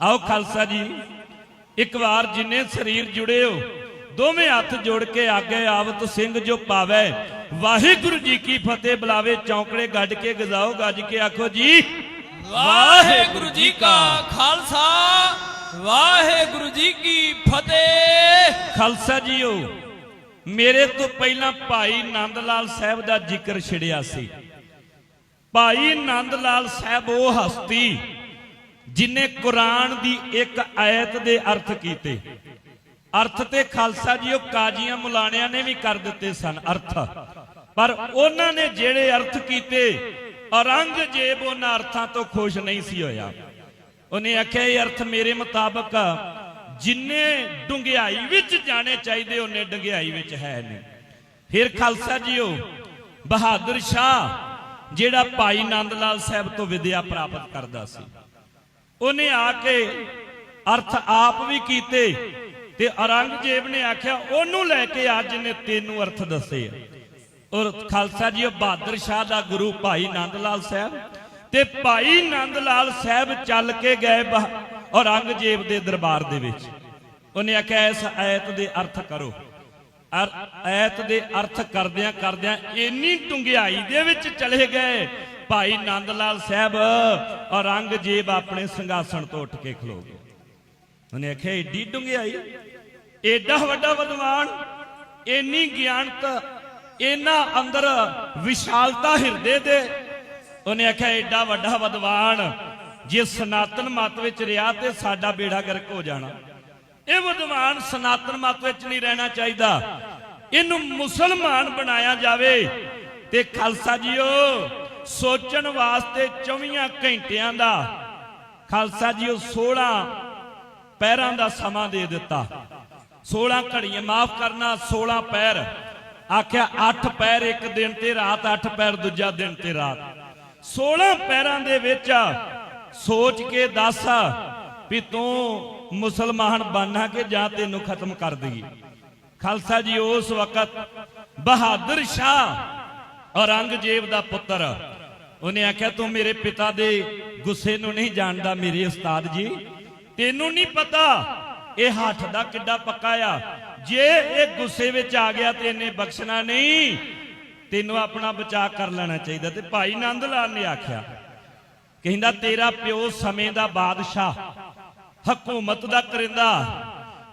ਆਓ ਖਾਲਸਾ ਜੀ ਇੱਕ ਵਾਰ ਜਿੰਨੇ ਸਰੀਰ ਜੁੜੇ ਹੋ ਦੋਵੇਂ ਹੱਥ ਜੋੜ ਕੇ ਆਗੇ ਆਵਤ ਸਿੰਘ ਜੋ ਪਾਵੇ। ਵਾਹਿਗੁਰੂ ਜੀ ਕੀ ਫਤਿਹ ਬੁਲਾਵੇ ਚੌਂਕੜੇ ਗੱਡ ਕੇ ਗਜ਼ਾਓ ਗੱਜ ਕੇ ਆਖੋ ਜੀ ਵਾਹਿਗੁਰੂ ਜੀ ਕਾ ਖਾਲਸਾ ਵਾਹਿਗੁਰੂ ਜੀ ਕੀ ਫਤਿਹ। ਖਾਲਸਾ ਜੀਓ ਮੇਰੇ ਤੋਂ ਪਹਿਲਾਂ ਭਾਈ ਨੰਦ ਲਾਲ ਸਾਹਿਬ ਦਾ ਜ਼ਿਕਰ ਛਿੜਿਆ ਸੀ। ਭਾਈ ਨੰਦ ਲਾਲ ਸਾਹਿਬ ਉਹ ਹਸਤੀ ਜਿਨੇ ਕੁਰਾਨ ਦੀ ਇੱਕ ਆਇਤ ਦੇ ਅਰਥ ਕੀਤੇ। ਅਰਥ ਤੇ ਖਾਲਸਾ ਜੀ, ਉਹ ਕਾਜੀਆਂ ਮੁਲਾਣਿਆਂ ਨੇ ਵੀ ਕਰ ਦਿੱਤੇ ਸਨ ਅਰਥ। ਪਰ ਉਹਨਾਂ ਨੇ ਜਿਹੜੇ ਅਰਥ ਕੀਤੇ, ਔਰੰਗਜ਼ੇਬ ਉਹਨਾਂ ਅਰਥਾਂ ਤੋਂ ਖੁਸ਼ ਨਹੀਂ ਸੀ ਹੋਇਆ। ਉਹਨੇ ਆਖਿਆ, ਇਹ ਅਰਥ ਮੇਰੇ ਮੁਤਾਬਕ ਜਿੰਨੇ ਡੁੰਗਿਆਈ ਵਿੱਚ ਜਾਣੇ ਚਾਹੀਦੇ, ਉਹਨੇ ਡੁੰਗਿਆਈ ਵਿੱਚ ਹੈ ਨਹੀਂ। ਫਿਰ ਖਾਲਸਾ ਜੀਓ ਬਹਾਦਰ ਸ਼ਾਹ, ਜਿਹੜਾ ਭਾਈ ਨੰਦ ਲਾਲ ਸਾਹਿਬ ਤੋਂ ਵਿਦਿਆ ਪ੍ਰਾਪਤ ਕਰਦਾ ਸੀ। ਉਹਨੇ ਆ ਕੇ ਅਰਥ ਆਪ ਵੀ ਕੀਤੇ ਤੇ ਔਰੰਗਜ਼ੇਬ ਨੇ ਆਖਿਆ, ਉਹਨੂੰ ਲੈ ਕੇ ਆ ਜਿਹਨੇ ਤੈਨੂੰ ਅਰਥ ਦੱਸੇ ਆ। ਔਰ ਖਾਲਸਾ ਜੀ ਬਹਾਦਰ ਸ਼ਾਹ ਦਾ ਗੁਰੂ ਭਾਈ ਨੰਦ ਲਾਲ ਸਾਹਿਬ ਤੇ ਭਾਈ ਨੰਦ ਲਾਲ ਸਾਹਿਬ ਚੱਲ ਕੇ ਗਏ ਬਹ- ਔਰੰਗਜ਼ੇਬ ਦੇ ਦਰਬਾਰ ਦੇ ਵਿੱਚ। ਉਹਨੇ ਆਖਿਆ, ਇਸ ਆਇਤ ਦੇ ਅਰਥ ਕਰੋ। ਅਰ, ਆਇਤ ਦੇ ਅਰਥ ਕਰਦਿਆਂ ਕਰਦਿਆਂ ਇੰਨੀ ਡੁੰਗਿਆਈ ਦੇ ਵਿੱਚ ਚਲੇ ਗਏ ਭਾਈ ਨੰਦ ਲਾਲ ਸਾਹਿਬ, ਔਰੰਗਜ਼ੇਬ ਆਪਣੇ ਸਿੰਘਾਸਣ ਤੋਂ ਉੱਠ ਕੇ ਖਲੋ ਗਏ। ਉਹਨੇ ਆਖਿਆ, ਏਡੀ ਡੁੰਗਿਆਈ ਏਡਾ ਵੱਡਾ ਵਿਦਵਾਨ, ਇੰਨੀ ਗਿਆਨਤ, ਇੰਨਾ ਅੰਦਰ ਵਿਸ਼ਾਲਤਾ ਹਿਰਦੇ ਦੇ। ਉਹਨੇ ਆਖਿਆ, ਏਡਾ ਵੱਡਾ ਵਿਦਵਾਨ, ਜੇ ਸਨਾਤਨ ਮਤ ਵਿੱਚ ਰਿਹਾ ਤੇ ਸਾਡਾ ਬੇੜਾ ਗਰਕ ਹੋ ਜਾਣਾ। ਇਹ ਵਿਦਵਾਨ ਸਨਾਤਨ ਮਤ ਵਿੱਚ ਨਹੀਂ ਰਹਿਣਾ ਚਾਹੀਦਾ। ਇਹਨੂੰ ਮੁਸਲਮਾਨ ਬਣਾਇਆ ਜਾਵੇ। ਤੇ ਖਾਲਸਾ ਜੀਓ ਸੋਚਣ ਵਾਸਤੇ 24 ਘੰਟਿਆਂ ਦਾ ਖਾਲਸਾ ਜੀ ਉਹ 16 ਪੈਰਾਂ ਦਾ ਸਮਾਂ ਦੇ ਦਿੱਤਾ। 16 ਘੜੀਆਂ, ਮਾਫ ਕਰਨਾ 16 ਪੈਰ। ਆਖਿਆ 8 ਪੈਰ ਇੱਕ ਦਿਨ ਤੇ ਰਾਤ 8 ਪੈਰ ਦੂਜਾ ਦਿਨ ਤੇ ਰਾਤ। 16 ਪੈਰਾਂ ਦੇ ਵਿੱਚ ਸੋਚ ਕੇ ਦੱਸ ਵੀ ਤੂੰ ਮੁਸਲਮਾਨ ਬਣਨਾ ਕਿ ਜਾਂ ਤੈਨੂੰ ਖਤਮ ਕਰ ਦਈਏ। ਖਾਲਸਾ ਜੀ ਉਸ ਵਕਤ ਬਹਾਦਰ ਸ਼ਾਹ ਔਰੰਗਜ਼ੇਬ ਦਾ ਪੁੱਤਰ ਉਹਨੇ ਆਖਿਆ, ਤੂੰ ਮੇਰੇ ਪਿਤਾ ਦੇ ਗੁੱਸੇ ਨੂੰ ਨਹੀਂ ਜਾਣਦਾ ਮੇਰੇ ਉਸਤਾਦ ਜੀ। ਤੈਨੂੰ ਨਹੀਂ ਪਤਾ ਇਹ ਹੱਥ ਦਾ ਕਿੱਡਾ ਪੱਕਾ ਆ। ਜੇ ਇਹ ਗੁੱਸੇ ਵਿੱਚ ਆ ਗਿਆ ਤੇ ਇਹਨੇ ਬਖਸ਼ਣਾ ਨਹੀਂ, ਤੈਨੂੰ ਆਪਣਾ ਬਚਾਅ ਕਰ ਲੈਣਾ ਚਾਹੀਦਾ। ਤੇ ਭਾਈ ਨੰਦ ਲਾਲ ਨੇ ਆਖਿਆ, ਕਹਿੰਦਾ, ਤੇਰਾ ਪਿਓ ਸਮੇਂ ਦਾ ਬਾਦਸ਼ਾਹ, ਹਕੂਮਤ ਦਾ ਕਰਿੰਦਾ।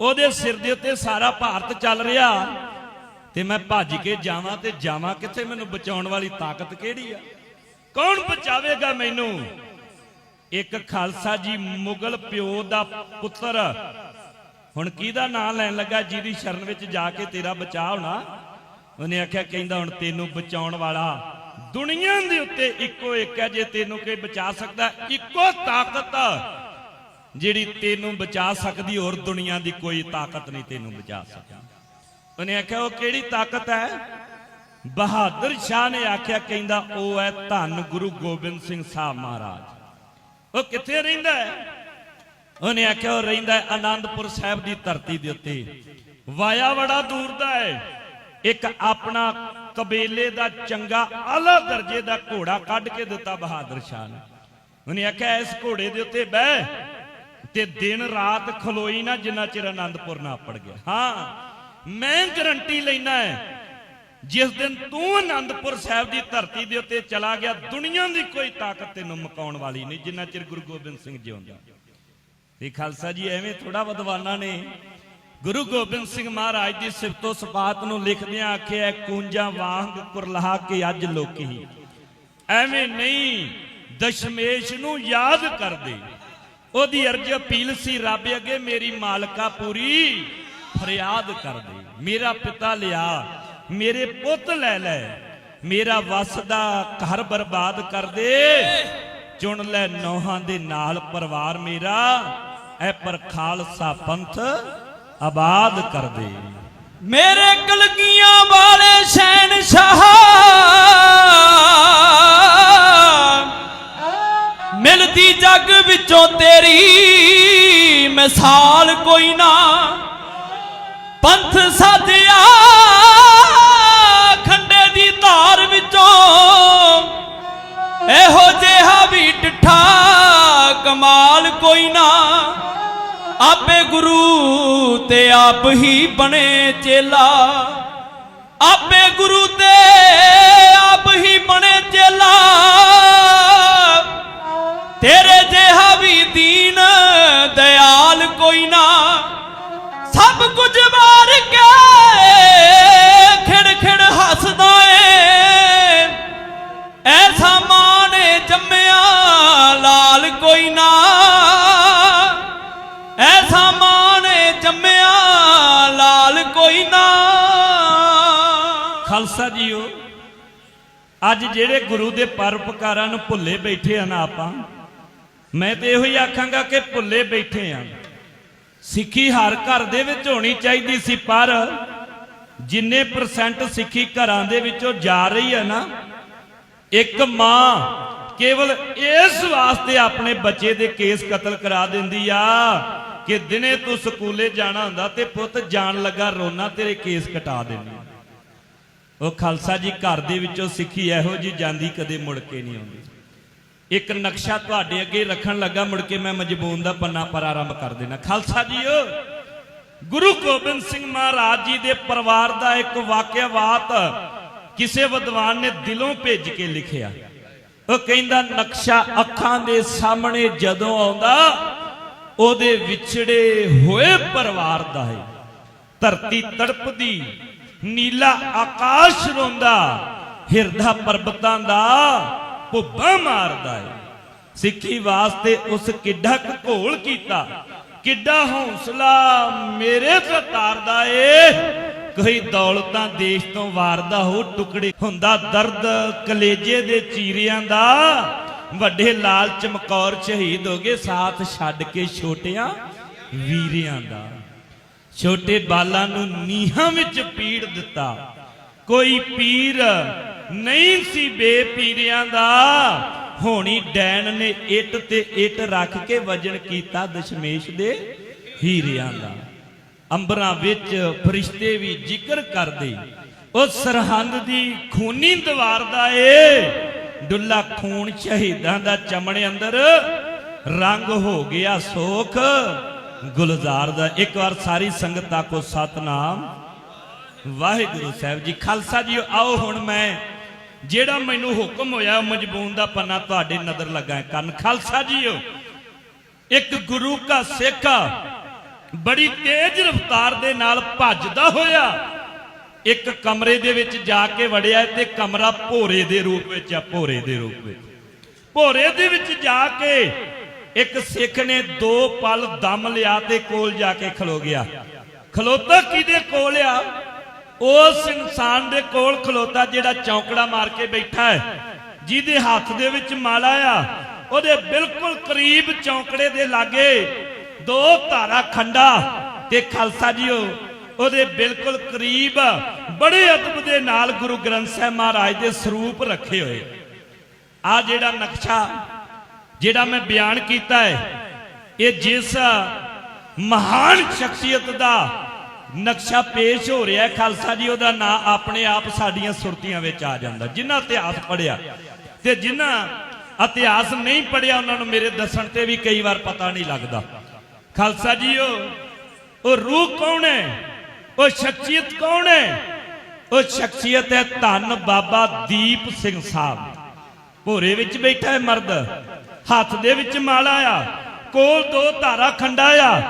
ਉਹਦੇ ਸਿਰ ਦੇ ਉੱਤੇ ਸਾਰਾ ਭਾਰਤ ਚੱਲ ਰਿਹਾ। ਤੇ ਮੈਂ ਭੱਜ ਕੇ ਜਾਵਾਂ ਤੇ ਜਾਵਾਂ ਕਿੱਥੇ? ਮੈਨੂੰ ਬਚਾਉਣ ਵਾਲੀ ਤਾਕਤ ਕਿਹੜੀ ਆ? ਕੌਣ ਬਚਾਵੇਗਾ ਮੈਨੂੰ? ਇੱਕ ਖਾਲਸਾ ਜੀ ਮੁਗਲ ਪਿਓ ਦਾ ਪੁੱਤਰ। ਹੁਣ ਕਿਹਦਾ ਨਾਂ ਲੈਣ ਲੱਗਾ ਜਿਹਦੀ ਸ਼ਰਨ ਵਿੱਚ ਜਾ ਕੇ ਤੇਰਾ ਬਚਾ ਹੋਣਾ? ਉਹਨੇ ਆਖਿਆ, ਕਹਿੰਦਾ, ਹੁਣ ਤੈਨੂੰ ਬਚਾਉਣ ਵਾਲਾ ਦੁਨੀਆ ਦੇ ਉੱਤੇ ਇੱਕੋ ਇੱਕ ਹੈ, ਜੇ ਤੈਨੂੰ ਕੋਈ ਬਚਾ ਸਕਦਾ, ਇੱਕੋ ਤਾਕਤ। ਜਿਹੜੀ ਤੈਨੂੰ ਬਚਾ ਸਕਦੀ, ਹੋਰ ਦੁਨੀਆ ਦੀ ਕੋਈ ਤਾਕਤ ਨਹੀਂ ਤੈਨੂੰ ਬਚਾ ਸਕਦੀ। ਉਹਨੇ ਆਖਿਆ, ਉਹ ਕਿਹੜੀ ਤਾਕਤ ਹੈ? ਬਹਾਦਰ ਸ਼ਾਹ ਨੇ ਆਖਿਆ, ਕਹਿੰਦਾ, ਉਹ ਹੈ ਧੰਨ ਗੁਰੂ ਗੋਬਿੰਦ ਸਿੰਘ ਸਾਹਿਬ ਮਹਾਰਾਜ। ਉਹ ਕਿੱਥੇ ਰਹਿੰਦਾ ਹੈ? ਉਹਨੇ ਆਖਿਆ, ਉਹ ਰਹਿੰਦਾ ਹੈ ਆਨੰਦਪੁਰ ਸਾਹਿਬ ਦੀ ਧਰਤੀ ਦੇ ਉੱਤੇ। ਵਾਇਆ ਬੜਾ ਦੂਰ ਦਾ ਹੈ। ਇੱਕ ਆਪਣਾ ਕਬੀਲੇ ਦਾ ਚੰਗਾ ਆਲਾ ਦਰਜੇ ਦਾ ਘੋੜਾ ਕੱਢ ਕੇ ਦਿੱਤਾ ਬਹਾਦਰ ਸ਼ਾਹ ਨੇ। ਉਹਨੇ ਆਖਿਆ, ਇਸ ਘੋੜੇ ਦੇ ਉੱਤੇ ਬਹਿ ਤੇ ਦਿਨ ਰਾਤ ਖਲੋਈ ਨਾ, ਜਿੰਨਾ ਚਿਰ ਆਨੰਦਪੁਰ ਨਾ ਪੜ ਗਿਆ। ਹਾਂ, ਮੈਂ ਗਰੰਟੀ ਲੈਣਾ ਹੈ ਜਿਸ ਦਿਨ ਤੂੰ ਅਨੰਦਪੁਰ ਸਾਹਿਬ ਦੀ ਧਰਤੀ ਦੇ ਉੱਤੇ ਚਲਾ ਗਿਆ, ਦੁਨੀਆ ਦੀ ਕੋਈ ਤਾਕਤ ਤੈਨੂੰ ਮੁਕਾਉਣ ਵਾਲੀ ਨਹੀਂ, ਜਿੰਨਾ ਚਿਰ ਗੁਰੂ ਗੋਬਿੰਦ ਸਿੰਘ ਜਿਉਂਦਾ ਤੇ ਖਾਲਸਾ ਜੀ, ਐਵੇਂ ਥੋੜਾ ਵਿਦਵਾਨਾਂ ਨੇ ਗੁਰੂ ਗੋਬਿੰਦ ਸਿੰਘ ਮਹਾਰਾਜ ਦੀ ਸਿਫਤੋ ਸਪਾਤ ਨੂੰ ਲਿਖਦਿਆਂ ਆਖਿਆ ਕੂੰਜਾਂ ਵਾਂਗ ਕੁਰਲਾਹ ਕੇ ਅੱਜ ਲੋਕੀ ਐਵੇਂ ਨਹੀਂ, ਦਸ਼ਮੇਸ਼ ਨੂੰ ਯਾਦ ਕਰਦੇ ਉਹਦੀ ਅਰਜ ਅਪੀਲ ਸੀ, ਰੱਬ ਅੱਗੇ ਮੇਰੀ ਮਾਲਕਾ ਪੂਰੀ ਫਰਿਆਦ ਕਰਦੇ ਮੇਰਾ ਪਿਤਾ ਲਿਆ ਮੇਰੇ ਪੁੱਤ ਲੈ ਲੈ। ਮੇਰਾ ਵਸ ਘਰ ਬਰਬਾਦ ਕਰ ਦੇ। ਚੁਣ ਲੈ ਨੋਹਾਂ ਦੇ ਨਾਲ ਪਰਿਵਾਰ ਮੇਰਾ। ਐ ਪਰ ਖਾਲਸਾ ਪੰਥ ਆਬਾਦ ਕਰ ਦੇ। ਮੇਰੇ ਕਲਗੀਆਂ ਵਾਲੇ ਸ਼ੈਨ ਸ਼ਾਹ ਮਿਲਦੀ ਜੱਗ ਵਿੱਚੋਂ ਤੇਰੀ ਮਿਸਾਲ ਕੋਈ ਨਾ। ਪੰਥ ਸਾਧਿਆ ਕੋਈ ਨਾ। ਆਪੇ ਗੁਰੂ ਤੇ ਆਪ ਹੀ ਬਣੇ ਚੇਲਾ। ਆਪੇ ਗੁਰੂ ਤੇ ਆਪ ਹੀ ਬਣੇ ਚੇਲਾ। ਤੇਰੇ ਜਿਹਾ ਵੀ ਦੀਨ ਦਿਆਲ ਕੋਈ ਨਾ। ਸਭ ਕੁਝ ਮਾਰ ਕੇ ਖਿੜ ਖਿੜ ਹੱਸਦਾ ਏ। ਐਸਾ ਮਾਂ ਨੇ ਜੰਮਿਆ ਲਾਲ ਕੋਈ ਨਾ। ਜੰਮਿਆ, ਲਾਲ ਕੋਈ ਨਾ। ਖਾਲਸਾ ਜੀਓ, ਅੱਜ ਜਿਹੜੇ ਗੁਰੂ ਦੇ ਪਰਉਪਕਾਰਾਂ ਨੂੰ ਭੁੱਲੇ ਬੈਠੇ ਆ ਨਾ ਆਪਾਂ, ਮੈਂ ਤੇ ਇਹੋ ਹੀ ਆਖਾਂਗਾ ਕਿ ਭੁੱਲੇ ਬੈਠੇ ਆ ਸਿੱਖੀ ਹਰ ਘਰ ਦੇ ਵਿੱਚ ਹੋਣੀ ਚਾਹੀਦੀ ਸੀ, ਪਰ ਜਿੰਨੇ ਪਰਸੈਂਟ ਸਿੱਖੀ ਘਰਾਂ ਦੇ ਵਿੱਚੋਂ ਜਾ ਰਹੀ ਹੈ ਨਾ, ਇੱਕ ਮਾਂ ਕੇਵਲ ਇਸ ਵਾਸਤੇ ਆਪਣੇ ਬੱਚੇ ਦੇ ਕੇਸ ਕਤਲ ਕਰਾ ਦਿੰਦੀ ਆ। ਕਿ ਦਿਨੇ ਤੂੰ ਸਕੂਲੇ ਜਾਣਾ ਹੁੰਦਾ ਤੇ ਪੁੱਤ ਜਾਣ ਲੱਗਾ ਰੋਣਾ ਤੇਰੇ ਕੇਸ ਕਟਾ ਦੇਣੀ। ਉਹ ਖਾਲਸਾ ਜੀ ਘਰ ਦੇ ਵਿੱਚੋਂ ਸਿੱਖੀ ਇਹੋ ਜੀ ਜਾਂਦੀ ਕਦੇ ਮੁੜ ਕੇ ਨਹੀਂ ਆਉਂਦੀ। ਇੱਕ ਨਕਸ਼ਾ ਤੁਹਾਡੇ ਅੱਗੇ ਰੱਖਣ ਲੱਗਾ, ਮੁੜ ਕੇ ਮੈਂ ਮਜਬੂਨ ਦਾ ਪੰਨਾ ਪ੍ਰਾਰੰਭ ਕਰ ਦੇਣਾ। ਖਾਲਸਾ ਜੀਓ, ਗੁਰੂ ਗੋਬਿੰਦ ਸਿੰਘ ਮਹਾਰਾਜ ਜੀ ਦੇ ਪਰਿਵਾਰ ਦਾ ਇੱਕ ਵਾਕਿਆਵਾਤ ਕਿਸੇ ਵਿਦਵਾਨ ਨੇ ਦਿਲੋਂ ਭੇਜ ਕੇ ਲਿਖਿਆ। ਉਹ ਕਹਿੰਦਾ, ਨਕਸ਼ਾ ਅੱਖਾਂ ਦੇ ਸਾਹਮਣੇ ਜਦੋਂ ਆਉਂਦਾ ਉਹਦੇ ਵਿਛੜੇ ਹੋਏ ਪਰਿਵਾਰ ਦਾ ਹੈ। ਧਰਤੀ ਤੜਪਦੀ, ਨੀਲਾ ਆਕਾਸ਼ ਰੋਂਦਾ, ਹਿਰਦਾ ਪਰਬਤਾਂ ਦਾ ਭੁੱਬਾ ਮਾਰਦਾ ਹੈ। ਸਿੱਖੀ ਵਾਸਤੇ ਉਸ ਕਿੱਡਾ ਘੋਲ ਕੀਤਾ। ਕਿੱਡਾ ਹੌਸਲਾ ਮੇਰੇ ਤੇ ਤਾਰਦਾ ਏ। ਕੋਈ ਦੌਲਤਾਂ ਦੇਸ਼ ਤੋਂ ਵਾਰਦਾ ਹੋ ਟੁਕੜੇ। ਹੁੰਦਾ ਦਰਦ ਕਲੇਜੇ ਦੇ ਚੀਰਿਆਂ ਦਾ। ਵੱਡੇ ਲਾਲ ਚਮਕੌਰ ਸ਼ਹੀਦ ਹੋ ਗਏ, ਸਾਥ ਛੱਡ ਕੇ ਛੋਟਿਆਂ ਵੀਰਿਆਂ ਦਾ। ਛੋਟੇ ਬਾਲਾਂ ਨੂੰ ਨੀਹਾਂ ਵਿੱਚ ਪੀੜ ਦਿੱਤਾ। ਕੋਈ ਪੀਰ ਨਹੀਂ ਸੀ ਬੇਪੀਰਿਆਂ ਦਾ। ਹੋਣੀ ਡੈਣ ਨੇ ਇੱਟ ਤੇ ਇੱਟ ਰੱਖ ਕੇ ਵਜਨ ਕੀਤਾ ਦਸ਼ਮੇਸ਼ ਦੇ ਹੀਰਿਆਂ ਦਾ। ਅੰਬਰਾਂ ਵਿੱਚ ਫਰਿਸ਼ਤੇ ਵੀ ਜ਼ਿਕਰ ਕਰਦੇ। ਉਹ ਸਰਹੰਦ ਦੀ ਖੂਨੀ ਦੀਵਾਰ ਦਾ ਏ। ਡੁੱਲਾ ਖੂਨ ਸ਼ਹੀਦਾਂ ਦਾ ਚਮੜੇ ਅੰਦਰ ਰੰਗ ਹੋ ਗਿਆ ਸੋਖ। ਗੁਲਜ਼ਾਰ ਦਾ ਇੱਕ ਵਾਰ ਸਾਰੀ ਸੰਗਤ ਆਖੋ ਸਤਨਾਮ। ਵਾਹਿਗੁਰੂ ਸਾਹਿਬ ਜੀ, ਖਾਲਸਾ ਜੀ ਆਓ ਹੁਣ ਮੈਂ ਜਿਹੜਾ ਮੈਨੂੰ ਹੁਕਮ ਹੋਇਆ ਮਜਬੂਨ ਦਾ ਪੰਨਾ ਤੁਹਾਡੇ ਨਜ਼ਰ ਲੱਗਾ ਕਰਨ ਖਾਲਸਾ ਜੀਓ, ਇੱਕ ਗੁਰੂ ਕਾ ਸਿੱਖ ਬੜੀ ਤੇਜ਼ ਰਫ਼ਤਾਰ ਦੇ ਨਾਲ ਭੱਜਦਾ ਹੋਇਆ ਇੱਕ ਕਮਰੇ ਦੇ ਵਿੱਚ ਜਾ ਕੇ ਵੜਿਆ ਤੇ ਕਮਰਾ ਭੋਰੇ ਦੇ ਰੂਪ ਵਿੱਚ ਆ, ਭੋਰੇ ਦੇ ਰੂਪ ਵਿੱਚ। ਭੋਰੇ ਦੇ ਵਿੱਚ ਜਾ ਕੇ ਇੱਕ ਸਿੱਖ ਨੇ ਦੋ ਪਲ ਦਮ ਲਿਆ ਤੇ ਕੋਲ ਜਾ ਕੇ ਖਲੋ ਗਿਆ। ਖਲੋਤਾ ਕਿਹਦੇ ਕੋਲ ਆ? ਉਸ ਇਨਸਾਨ ਦੇ ਕੋਲ ਖਲੋਤਾ ਜਿਹੜਾ ਚੌਂਕੜਾ ਮਾਰ ਕੇ ਬੈਠਾ ਹੈ। ਜਿਹਦੇ ਹੱਥ ਦੇ ਵਿੱਚ ਮਾਲਾ ਆ, ਉਹਦੇ ਬਿਲਕੁਲ ਕਰੀਬ ਚੌਂਕੜੇ ਦੇ ਲਾਗੇ ਦੋ ਧਾਰਾ ਖੰਡਾ ਤੇ ਖਾਲਸਾ ਜੀਓ ਉਹਦੇ ਬਿਲਕੁਲ ਕਰੀਬ ਬੜੇ ਅਦਬ ਦੇ ਨਾਲ ਗੁਰੂ ਗ੍ਰੰਥ ਸਾਹਿਬ ਮਹਾਰਾਜ ਦੇ ਸਰੂਪ ਰੱਖੇ ਹੋਏ। ਆ ਜਿਹੜਾ ਨਕਸ਼ਾ, ਜਿਹੜਾ ਮੈਂ ਬਿਆਨ ਕੀਤਾ ਹੈ, ਇਹ ਜਿਸ ਮਹਾਨ ਸ਼ਖਸੀਅਤ ਦਾ ਨਕਸ਼ਾ ਪੇਸ਼ ਹੋ ਰਿਹਾ ਖਾਲਸਾ ਜੀ, ਉਹਦਾ ਨਾਂ ਆਪਣੇ ਆਪ ਸਾਡੀਆਂ ਸੁਰਤੀਆਂ ਵਿੱਚ ਆ ਜਾਂਦਾ। ਜਿਨ੍ਹਾਂ ਇਤਿਹਾਸ ਪੜਿਆ ਤੇ ਜਿਨ੍ਹਾਂ ਇਤਿਹਾਸ ਨਹੀਂ ਪੜਿਆ ਉਹਨਾਂ ਨੂੰ ਮੇਰੇ ਦੱਸਣ ਤੇ ਵੀ ਕਈ ਵਾਰ ਪਤਾ ਨਹੀਂ ਲੱਗਦਾ। ਖਾਲਸਾ ਜੀ ਉਹ ਰੂਹ ਕੌਣ ਹੈ? ਉਹ ਸ਼ਖਸੀਅਤ ਕੌਣ ਹੈ? ਉਹ ਸ਼ਖਸੀਅਤ ਹੈ ਧੰਨ ਬਾਬਾ ਦੀਪ ਸਿੰਘ ਸਾਹਿਬ। ਭੋਰੇ ਵਿੱਚ ਬੈਠਾ ਹੈ ਮਰਦ। ਹੱਥ ਦੇ ਵਿੱਚ ਮਾਲਾ ਆ। ਕੋਲ ਦੋ ਧਾਰਾ ਖੰਡਾ ਆ।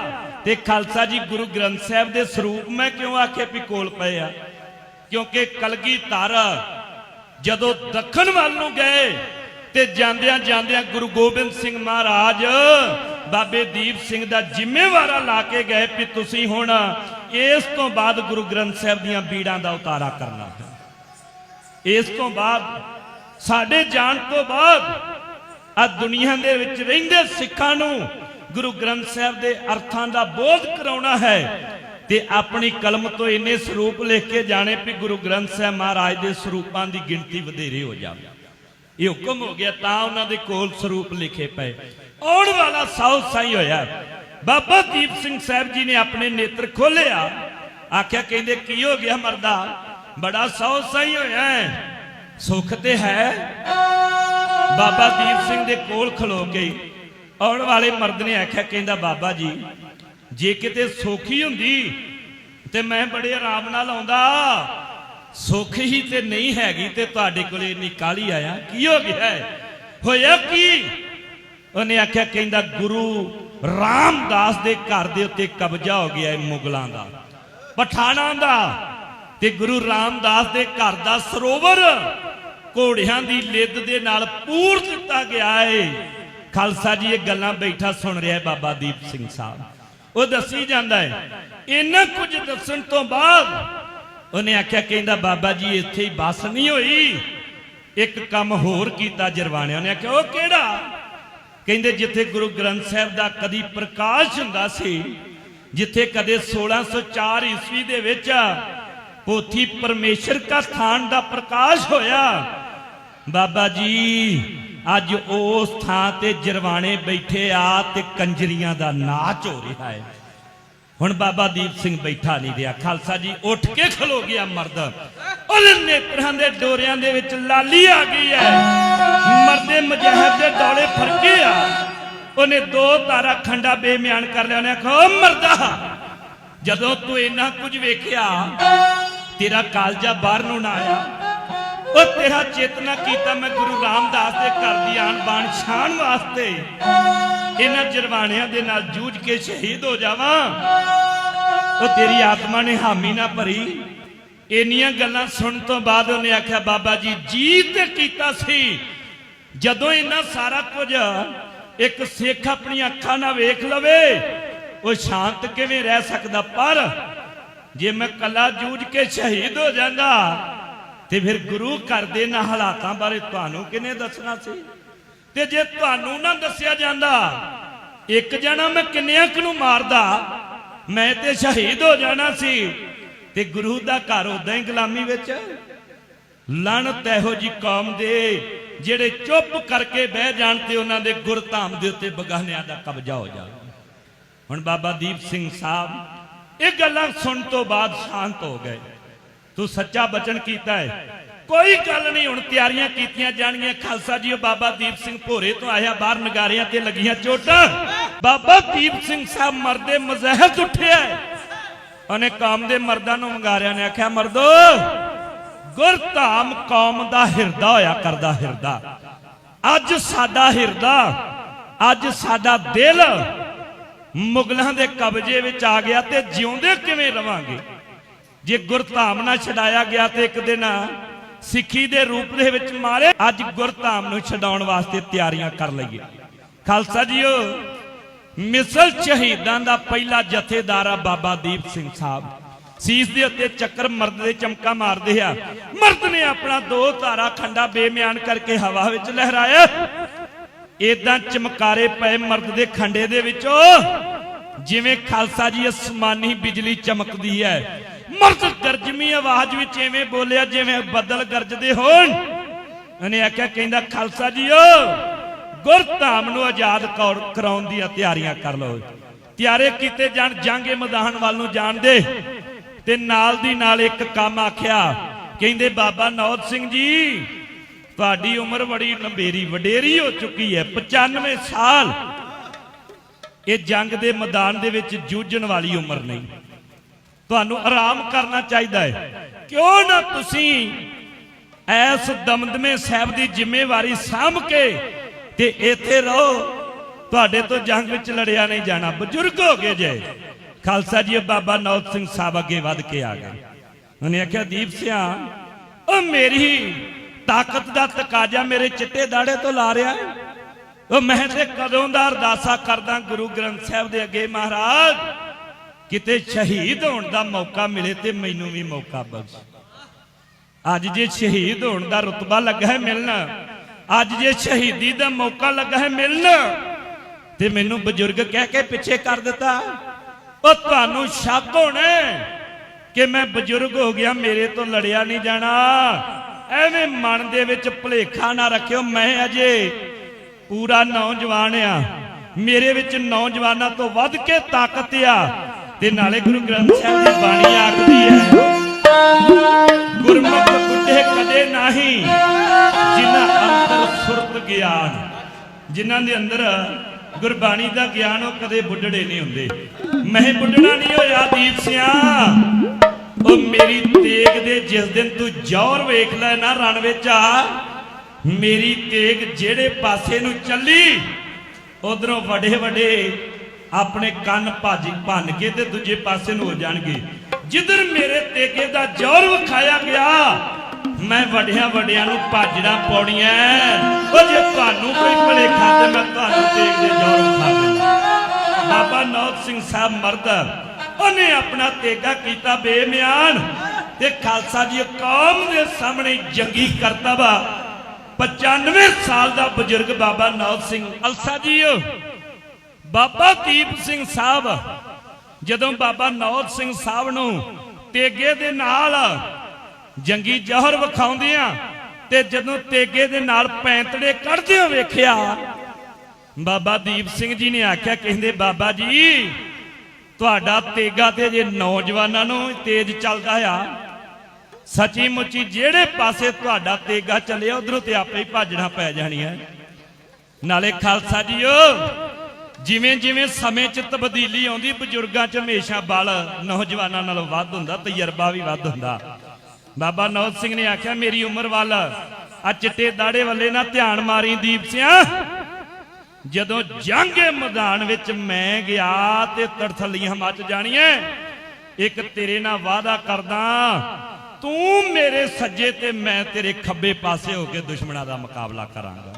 ਤੇ ਖਾਲਸਾ ਜੀ ਗੁਰੂ ਗ੍ਰੰਥ ਸਾਹਿਬ ਦੇ ਸਰੂਪ ਮੈਂ ਕਿਉਂ ਆਖਿਆ ਵੀ ਕੋਲ ਪਏ ਆ? ਕਿਉਂਕਿ ਕਲਗੀ ਧਾਰਾ ਜਦੋਂ ਦੱਖਣ ਵੱਲ ਨੂੰ ਗਏ ਤੇ ਜਾਂਦਿਆਂ ਜਾਂਦਿਆਂ ਗੁਰੂ ਗੋਬਿੰਦ ਸਿੰਘ ਮਹਾਰਾਜ ਬਾਬੇ ਦੀਪ ਸਿੰਘ ਦਾ ਜ਼ਿੰਮੇਵਾਰਾ ਲਾ ਕੇ ਗਏ ਵੀ ਤੁਸੀਂ ਹੁਣ ਇਸ ਤੋਂ ਬਾਅਦ ਗੁਰੂ ਗ੍ਰੰਥ ਸਾਹਿਬ ਦੀਆਂ ਬੀੜਾਂ ਦਾ ਉਤਾਰਾ ਕਰਨਾ ਹੈ। ਇਸ ਤੋਂ ਬਾਅਦ ਸਾਡੇ ਜਾਣ ਤੋਂ ਬਾਅਦ ਆ ਦੁਨੀਆ ਦੇ ਵਿੱਚ ਰਹਿੰਦੇ ਸਿੱਖਾਂ ਨੂੰ ਗੁਰੂ ਗ੍ਰੰਥ ਸਾਹਿਬ ਦੇ ਅਰਥਾਂ ਦਾ ਬੋਧ ਕਰਾਉਣਾ ਹੈ ਤੇ ਆਪਣੀ ਕਲਮ ਤੋਂ ਇੰਨੇ ਸਰੂਪ ਲਿਖ ਕੇ ਜਾਣੇ ਵੀ ਗੁਰੂ ਗ੍ਰੰਥ ਸਾਹਿਬ ਮਹਾਰਾਜ ਦੇ ਸਰੂਪਾਂ ਦੀ ਗਿਣਤੀ ਵਧੇਰੇ ਹੋ ਜਾਵੇ। ਇਹ ਹੁਕਮ ਹੋ ਗਿਆ ਤਾਂ ਉਹਨਾਂ ਦੇ ਕੋਲ ਸਰੂਪ ਲਿਖੇ ਪਏ। ਆਉਣ ਵਾਲਾ ਸਾਉ ਸਾਈ ਹੋਇਆ। ਬਾਬਾ ਦੀਪ ਸਿੰਘ ਸਾਹਿਬ ਜੀ ਨੇ ਆਪਣੇ ਨੇਤਰ ਖੋਲਿਆ ਆਖਿਆ, ਕਹਿੰਦੇ, ਕੀ ਹੋ ਗਿਆ ਮਰਦਾ? ਬੜਾ ਸੌ ਸਾਈ ਹੋਇਆ ਸੁੱਖ ਤੇ ਹੈ। ਬਾਬਾ ਦੀਪ ਸਿੰਘ ਦੇ ਕੋਲ ਖਲੋ ਕੇ ਆਉਣ ਵਾਲੇ ਮਰਦ ਨੇ ਆਖਿਆ, ਕਹਿੰਦਾ, ਬਾਬਾ ਜੀ, ਜੇ ਕਿਤੇ ਸੋਖੀ ਹੁੰਦੀ, ਤੇ ਮੈਂ ਬੜੇ ਆਰਾਮ ਨਾਲ ਆਉਂਦਾ। ਸੁੱਖ ਹੀ ਤੇ ਨਹੀਂ ਹੈਗੀ, ਤੇ ਤੁਹਾਡੇ ਕੋਲੇ ਇੰਨੀ ਕਾਲੀ ਆਇਆ? ਕੀ ਹੋ ਗਿਆ ਹੋਇਆ ਕੀ? ਉਹਨੇ ਆਖਿਆ, ਕਹਿੰਦਾ, ਗੁਰੂ ਰਾਮਦਾਸ ਦੇ ਘਰ ਦੇ ਉੱਤੇ ਕਬਜ਼ਾ ਹੋ ਗਿਆ ਹੈ ਮੁਗਲਾਂ ਦਾ, ਪਠਾਣਾ ਦਾ ਤੇ ਗੁਰੂ ਰਾਮਦਾਸ ਦੇ ਘਰ ਦਾ ਸਰੋਵਰ ਘੋੜਿਆਂ ਦੀ ਲਿੱਦ ਦੇ ਨਾਲ ਪੂਰ ਦਿੱਤਾ ਗਿਆ ਏ। ਖਾਲਸਾ ਜੀ ਇਹ ਗੱਲਾਂ ਬੈਠਾ ਸੁਣ ਰਿਹਾ ਬਾਬਾ ਦੀਪ ਸਿੰਘ ਸਾਹਿਬ। ਉਹ ਦੱਸੀ ਜਾਂਦਾ ਹੈ ਇਹਨਾਂ ਕੁਝ ਦੱਸਣ ਤੋਂ ਬਾਅਦ ਉਹਨੇ ਆਖਿਆ, ਕਹਿੰਦਾ ਬਾਬਾ ਜੀ ਇੱਥੇ ਹੀ ਬਸ ਨਹੀਂ ਹੋਈ, ਇੱਕ ਕੰਮ ਹੋਰ ਕੀਤਾ ਜਰਵਾਣਿਆਂ ਨੇ। ਆਖਿਆ, ਉਹ ਕਿਹੜਾ? ਕਹਿੰਦੇ ਜਿੱਥੇ ਗੁਰੂ ਗ੍ਰੰਥ ਸਾਹਿਬ ਦਾ ਕਦੀ ਪ੍ਰਕਾਸ਼ ਹੁੰਦਾ ਸੀ, ਜਿੱਥੇ ਕਦੇ 1604 ਈਸਵੀ ਦੇ ਵਿੱਚ ਪੋਥੀ ਪਰਮੇਸ਼ਰ ਕਾ ਸਥਾਨ ਦਾ ਪ੍ਰਕਾਸ਼ ਹੋਇਆ। ਬਾਬਾ ਜੀ, ਅੱਜ ਉਸ ਥਾਂ ਤੇ ਜਰਵਾਣੇ ਬੈਠੇ ਆ ਤੇ ਕੰਜਰੀਆਂ ਦਾ ਨਾਚ ਹੋ ਰਿਹਾ ਹੈ। ਹੁਣ ਬਾਬਾ ਦੀਪ ਸਿੰਘ ਬੈਠਾ ਨਹੀਂ ਰਿਹਾ। ਖਾਲਸਾ ਜੀ ਉੱਠ ਕੇ ਖਲੋ ਗਿਆ ਮਰਦ। ਉਹਦੇ ਨੇਤਰਾਂ ਦੇ ਡੋਰਿਆਂ ਦੇ ਵਿੱਚ ਲਾਲੀ ਆ ਗਈ ਹੈ ਮਰਦੇ ਮੁਜਾਹਿਦ ਦੇ ਡੋਲੇ ਫਰਕੇ ਆ। ਉਹਨੇ ਦੋ ਤਾਰਾ ਖੰਡਾ ਬੇਮਿਆਨ ਕਰ ਲਿਆ। ਉਹਨੇ ਆਖਿਆ, "ਓ ਮਰਦਾ, ਜਦੋਂ ਤੂੰ ਇੰਨਾ ਕੁਝ ਵੇਖਿਆ, ਤੇਰਾ ਕਾਲਜਾ ਬਾਹਰ ਨੂੰ ਨਾ ਆਇਆ। ਉਹ ਤੇਰਾ ਚੇਤਨਾ ਕੀਤਾ ਮੈਂ ਗੁਰੂ ਰਾਮਦਾਸ ਦੇ ਘਰ ਦੀ ਆਣ ਬਾਣ ਛਾਣ ਵਾਸਤੇ। ਇਹਨਾਂ ਜਰਵਾਣਿਆਂ ਦੇ ਨਾਲ ਜੂਝ ਕੇ ਸ਼ਹੀਦ ਹੋ ਜਾਵਾਂ। ਉਹ ਤੇਰੀ ਆਤਮਾ ਨੇ ਹਾਮੀ ਨਾ ਭਰੀ। ਇੰਨੀਆਂ ਗੱਲਾਂ ਸੁਣਨ ਤੋਂ ਬਾਅਦ ਉਹਨੇ ਆਖਿਆ, ਬਾਬਾ ਜੀ, ਜੀਤ ਤੇ ਕੀਤਾ ਸੀ। ਜਦੋਂ ਇਹਨਾਂ ਸਾਰਾ ਕੁਝ ਇੱਕ ਸਿੱਖ ਆਪਣੀਆਂ ਅੱਖਾਂ ਨਾਲ ਵੇਖ ਲਵੇ, ਉਹ ਸ਼ਾਂਤ ਕਿਵੇਂ ਰਹਿ ਸਕਦਾ? ਪਰ ਜੇ ਮੈਂ ਕੱਲਾ ਜੂਝ ਕੇ ਸ਼ਹੀਦ ਹੋ ਜਾਂਦਾ ਤੇ ਫਿਰ ਗੁਰੂ ਘਰ ਦੇ ਨਾ ਹਾਲਾਤਾਂ ਬਾਰੇ ਤੁਹਾਨੂੰ ਕਿਹਨੇ ਦੱਸਣਾ ਸੀ? ਤੇ ਜੇ ਤੁਹਾਨੂੰ ਨਾ ਦੱਸਿਆ ਜਾਂਦਾ, ਇੱਕ ਜਣਾ ਮੈਂ ਕਿੰਨਿਆਂ ਕੁ ਨੂੰ ਮਾਰਦਾ, ਮੈਂ ਤੇ ਸ਼ਹੀਦ ਹੋ ਜਾਣਾ ਸੀ। ਤੇ ਗੁਰੂ ਦਾ ਘਰ ਉਦਾਂ ਹੀ ਗੁਲਾਮੀ ਵਿੱਚ। ਲਣਤ ਇਹੋ ਜੀ ਕੌਮ ਦੇ ਜਿਹੜੇ ਚੁੱਪ ਕਰਕੇ ਬਹਿ ਜਾਣ ਤੇ ਉਹਨਾਂ ਦੇ ਗੁਰਧਾਮ ਦੇ ਉੱਤੇ ਬਗਾਨਿਆਂ ਦਾ ਕਬਜ਼ਾ ਹੋ ਜਾਵੇ। ਹੁਣ ਬਾਬਾ ਦੀਪ ਸਿੰਘ ਸਾਹਿਬ, ਇਹ ਗੱਲਾਂ ਸੁਣ ਤੋਂ ਬਾਅਦ ਸ਼ਾਂਤ ਹੋ ਗਏ। ਤੂੰ ਸੱਚਾ ਬਚਨ ਕੀਤਾ ਹੈ। ਕੋਈ ਗੱਲ ਨਹੀਂ, ਹੁਣ ਤਿਆਰੀਆਂ ਕੀਤੀਆਂ ਜਾਣਗੀਆਂ। ਖਾਲਸਾ ਜੀ, ਉਹ ਬਾਬਾ ਦੀਪ ਸਿੰਘ ਭੋਰੇ ਤੋਂ ਆਇਆ, ਬਾਹਰ ਨਗਾਰਿਆਂ ਤੇ ਲੱਗੀਆਂ ਚੋਟਾਂ। ਬਾਬਾ ਦੀਪ ਸਿੰਘ ਸਾਹਿਬ ਮਰਦੇ ਮਜ਼ਹਿਤ ਉੱਠਿਆ ਉਹਨੇ ਕੌਮ ਦੇ ਮਰਦਾਂ ਨੂੰ ਮੰਗਾਰਿਆਂ ਨੇ ਆਖਿਆ, ਮਰਦੋ, ਗੁਰਧਾਮ ਕੌਮ ਦਾ ਹਿਰਦਾ ਹੋਇਆ ਕਰਦਾ ਹਿਰਦਾ। ਅੱਜ ਸਾਡਾ ਹਿਰਦਾ, ਅੱਜ ਸਾਡਾ ਦਿਲ ਮੁਗਲਾਂ ਦੇ ਕਬਜ਼ੇ ਵਿੱਚ ਆ ਗਿਆ ਤੇ ਜਿਉਂਦੇ ਕਿਵੇਂ ਰਵਾਂਗੇ? ਜੇ ਗੁਰਧਾਮ ਨਾ ਛਡਾਇਆ ਗਿਆ ਤੇ ਇੱਕ ਦਿਨ ਸਿੱਖੀ ਦੇ ਰੂਪ ਦੇ ਵਿੱਚ ਮਾਰੇ, ਅੱਜ ਗੁਰਧਾਮ ਨੂੰ ਛਡਾਉਣ ਵਾਸਤੇ ਤਿਆਰੀਆਂ ਕਰ ਲਈਏ। ਖਾਲਸਾ ਜੀਓ, ਮਿਸਲ ਸ਼ਹੀਦਾਂ ਦਾ ਪਹਿਲਾ ਜਥੇਦਾਰ ਆ ਬਾਬਾ ਦੀਪ ਸਿੰਘ ਸਾਹਿਬ। ਸੀਸ ਦੇ ਉੱਤੇ ਚੱਕਰ ਮਰਦ ਦੇ ਚਮਕਾ ਮਾਰਦੇ ਆ। ਮਰਦ ਨੇ ਆਪਣਾ ਦੋ ਧਾਰਾ ਖੰਡਾ ਬੇਮਿਆਨ ਕਰਕੇ ਹਵਾ ਵਿੱਚ ਲਹਿਰਾਇਆ। ਇਦਾਂ ਚਮਕਾਰੇ ਪਏ ਮਰਦ ਦੇ ਖੰਡੇ ਦੇ ਵਿੱਚੋਂ। ਜਿਵੇਂ ਖਾਲਸਾ ਜੀ ਅਸਮਾਨੀ ਬਿਜਲੀ ਚਮਕਦੀ ਹੈ ਮਰਦ ਗਰਜਮੀ ਆਵਾਜ਼ ਵਿੱਚ ਐਵੇਂ ਬੋਲਿਆ ਜਿਵੇਂ ਬੱਦਲ ਗਰਜਦੇ ਹੋਣ। ਉਹਨੇ ਆਖਿਆ, ਕਹਿੰਦਾ, ਖਾਲਸਾ ਜੀਓ ਗੁਰਧਾਮ ਨੂੰ ਆਜ਼ਾਦ ਕੌਰ- ਕਰਾਉਣ ਦੀਆਂ ਤਿਆਰੀਆਂ ਕਰ ਲਓ। ਤਿਆਰੇ ਕੀਤੇ ਜਾਣ, ਜਾਂਗੇ ਮੈਦਾਨ ਵੱਲ ਨੂੰ ਜਾਣ ਦੇ। ਤੇ ਨਾਲ ਦੀ ਨਾਲ ਇੱਕ ਕੰਮ ਆਖਿਆ, ਕਹਿੰਦੇ, ਬਾਬਾ ਨੌਦ ਸਿੰਘ ਜੀ, ਤੁਹਾਡੀ ਉਮਰ ਬੜੀ ਲੰਬੇਰੀ, ਵਡੇਰੀ ਹੋ ਚੁੱਕੀ ਹੈ 95 ਸਾਲ। ਇਹ ਜੰਗ ਦੇ ਮੈਦਾਨ ਦੇ ਵਿੱਚ ਜੂਝਣ ਵਾਲੀ ਉਮਰ ਨਹੀਂ। ਤੁਹਾਨੂੰ ਆਰਾਮ ਕਰਨਾ ਚਾਹੀਦਾ ਹੈ। ਕਿਉਂ ਨਾ ਤੁਸੀਂ ਐਸ ਦਮਦਮੇ ਸਾਹਿਬ ਦੀ ਜ਼ਿੰਮੇਵਾਰੀ ਸਾਂਭ ਕੇ ਤੇ ਇੱਥੇ ਰਹੋ। ਤੁਹਾਡੇ ਤੋਂ ਜੰਗ ਵਿੱਚ ਲੜਿਆ ਨਹੀਂ ਜਾਣਾ। ਬਜ਼ੁਰਗ ਹੋ ਗਏ ਜੇ। ਖਾਲਸਾ ਜੀ ਬਾਬਾ ਨੌਤ ਸਿੰਘ ਸਾਹਿਬ ਅੱਗੇ ਵੱਧ ਕੇ ਆ ਗਏ। ਉਹਨੇ ਆਖਿਆ, ਦੀਪ ਸਿਆ, ਉਹ ਮੇਰੀ ਤਾਕਤ ਦਾ ਤਕਾਜ਼ਾ ਮੇਰੇ ਚਿੱਟੇ ਦਾੜੇ ਤੋਂ ਲਾ ਰਿਹਾ ਹੈ। ਉਹ ਮੈਂ ਤੇ ਕਦੋਂ ਦਾ ਅਰਦਾਸਾ ਕਰਦਾ ਗੁਰੂ ਗ੍ਰੰਥ ਸਾਹਿਬ ਦੇ ਅੱਗੇ ਮਹਾਰਾਜ। ਕਿਤੇ ਸ਼ਹੀਦ ਹੋਣ ਦਾ ਮੌਕਾ ਮਿਲੇ ਤੇ ਮੈਨੂੰ ਵੀ ਮੌਕਾ ਬਖਸ਼। ਅੱਜ ਜੇ ਸ਼ਹੀਦ ਹੋਣ ਦਾ ਰਤਬਾ ਲੱਗਾ ਹੈ ਮਿਲਣਾ, ਅੱਜ ਜੇ ਸ਼ਹੀਦੀ ਦਾ ਮੌਕਾ ਲੱਗਾ ਹੈ ਮਿਲਣਾ, ਤੇ ਮੈਨੂੰ ਬਜ਼ੁਰਗ ਕਹਿ ਕੇ ਪਿੱਛੇ ਕਰ ਦਿੱਤਾ, ਉਹ ਤੁਹਾਨੂੰ ਸ਼ੱਕ ਹੋਣਾ ਕਿ ਮੈਂ ਬਜ਼ੁਰਗ ਹੋ ਗਿਆ, ਮੇਰੇ ਤੋਂ ਲੜਿਆ ਨਹੀਂ ਜਾਣਾ। ਐਵੇਂ ਮਨ ਦੇ ਵਿੱਚ ਭੁਲੇਖਾ ਨਾ ਰੱਖਿਓ, ਮੈਂ ਅਜੇ ਪੂਰਾ ਨੌਜਵਾਨ ਆ। ਮੇਰੇ ਵਿੱਚ ਨੌਜਵਾਨਾਂ ਤੋਂ ਵੱਧ ਕੇ ਤਾਕਤ ਆ। ਤੇ ਨਾਲੇ ਗੁਰੂ ਗ੍ਰੰਥ ਸਾਹਿਬ ਦੀ ਬਾਣੀ ਆਖਦੀ ਹੈ ਗੁਰਮੁਖ ਬੁੱਢੇ ਕਦੇ ਨਹੀਂ, ਜਿਨ੍ਹਾਂ ਅੰਦਰ ਸੁਰਤ ਗਿਆਨ। ਜਿਨ੍ਹਾਂ ਦੇ ਅੰਦਰ ਗੁਰਬਾਣੀ ਦਾ ਗਿਆਨ, ਉਹ ਕਦੇ ਬੁੱਢੜੇ ਨਹੀਂ ਹੁੰਦੇ। ਮੈਂ ਬੁੱਢੜਾ ਨਹੀਂ ਹੋਇਆ ਦੀਪ ਸਿਆ। ਉਹ ਮੇਰੀ ਤੇਗ ਦੇ ਜਿਸ ਦਿਨ ਤੂੰ ਜੌਹਰ ਵੇਖ ਲੈ ਨਾ, ਰਣ ਵਿੱਚ ਆ। ਮੇਰੀ ਤੇਗ ਜਿਹੜੇ ਪਾਸੇ ਨੂੰ ਚੱਲੀ, ਉਧਰੋਂ ਵੱਡੇ ਵੱਡੇ ਆਪਣੇ ਕੰਨ ਭਾਜੀ ਭੰਨ ਕੇ ਤੇ ਦੂਜੇ ਪਾਸੇ ਨੂੰ ਹੋ ਜਾਣਗੇ। ਜਿੱਧਰ ਮੇਰੇ ਤੇਗੇ ਦਾ ਜੌਹਰ ਵਿਖਾਇਆ ਗਿਆ, ਮੈਂ ਵੱਡਿਆਂ ਵੱਡਿਆਂ ਨੂੰ ਭਾਜੜਾ ਪੌੜੀਆਂ ਉਹ ਜੇ ਤੁਹਾਨੂੰ ਕੋਈ ਭਲੇਖਾ ਤੇ ਮੈਂ ਤੁਹਾਨੂੰ ਤੇਗ ਦੇ ਜੌਹਰ ਵਿਖਾ ਦਿੰਦਾ। ਬਾਬਾ ਨੌਤ ਸਿੰਘ ਸਾਹਿਬ ਮਰਦਰ ਉਹਨੇ ਆਪਣਾ ਤੇਗਾ ਕੀਤਾ ਬੇਮਿਆਨ ਤੇ ਖਾਲਸਾ ਜੀ ਕੌਮ ਦੇ ਸਾਹਮਣੇ ਜੰਗੀ ਵਾ। 95 ਸਾਲ ਦਾ ਬਜ਼ੁਰਗ ਬਾਬਾ ਨੌਤ ਸਿੰਘ। ਅਲਸਾ ਜੀ ਬਾਬਾ ਦੀਪ ਸਿੰਘ ਸਾਹਿਬ, ਜਦੋਂ ਬਾਬਾ ਨੌਤ ਸਿੰਘ ਸਾਹਿਬ ਨੂੰ ਤੇਗੇ ਦੇ ਨਾਲ ਜੰਗੀ ਜਹਰ ਵਿਖਾਉਂਦਿਆਂ ਤੇ ਜਦੋਂ ਤੇਗੇ ਦੇ ਨਾਲ ਪੈਂਤੜੇ ਕੱਢਦਿਆਂ ਵੇਖਿਆ, ਬਾਬਾ ਦੀਪ ਸਿੰਘ ਜੀ ਨੇ ਆਖਿਆ, ਕਹਿੰਦੇ, ਬਾਬਾ ਜੀ, ਤੁਹਾਡਾ ਤੇਗਾ ਤੇ ਜੇ ਨੌਜਵਾਨਾਂ ਨੂੰ ਤੇਜ਼ ਚੱਲਦਾ ਆ। ਸੱਚੀ ਮੁੱਚੀ ਜਿਹੜੇ ਪਾਸੇ ਤੁਹਾਡਾ ਤੇਗਾ ਚੱਲਿਆ, ਉਧਰੋਂ ਤੇ ਆਪੇ ਹੀ ਭਾਜਣਾ ਪੈ ਜਾਣੀਆਂ। ਨਾਲੇ ਖਾਲਸਾ ਜੀਓ ਜਿਵੇਂ ਜਿਵੇਂ ਸਮੇਂ 'ਚ ਤਬਦੀਲੀ ਆਉਂਦੀ, ਬਜ਼ੁਰਗਾਂ 'ਚ ਹਮੇਸ਼ਾ ਬਲ, ਨੌਜਵਾਨਾਂ ਨਾਲੋਂ ਵੱਧ ਹੁੰਦਾ, ਤਜਰਬਾ ਵੀ ਵੱਧ ਹੁੰਦਾ। ਬਾਬਾ ਨੌਜ ਸਿੰਘ ਨੇ ਆਖਿਆ, ਮੇਰੀ ਉਮਰ ਵੱਲ ਆ ਚਿੱਟੇ ਦਾੜੇ ਵੱਲੇ ਨਾ ਧਿਆਨ ਮਾਰੀ ਦੀਪ ਸਿਆ। ਜਦੋਂ ਜੰਗੇ ਮੈਦਾਨ ਵਿੱਚ ਮੈਂ ਗਿਆ ਤੇ ਤੜਥਲੀਆਂ ਮੱਚ ਜਾਣੀਆਂ, ਇੱਕ ਤੇਰੇ ਨਾਲ ਵਾਅਦਾ ਕਰਦਾ, ਤੂੰ ਮੇਰੇ ਸੱਜੇ ਤੇ ਮੈਂ ਤੇਰੇ ਖੱਬੇ ਪਾਸੇ ਹੋ ਕੇ ਦੁਸ਼ਮਣਾਂ ਦਾ ਮੁਕਾਬਲਾ ਕਰਾਂਗਾ।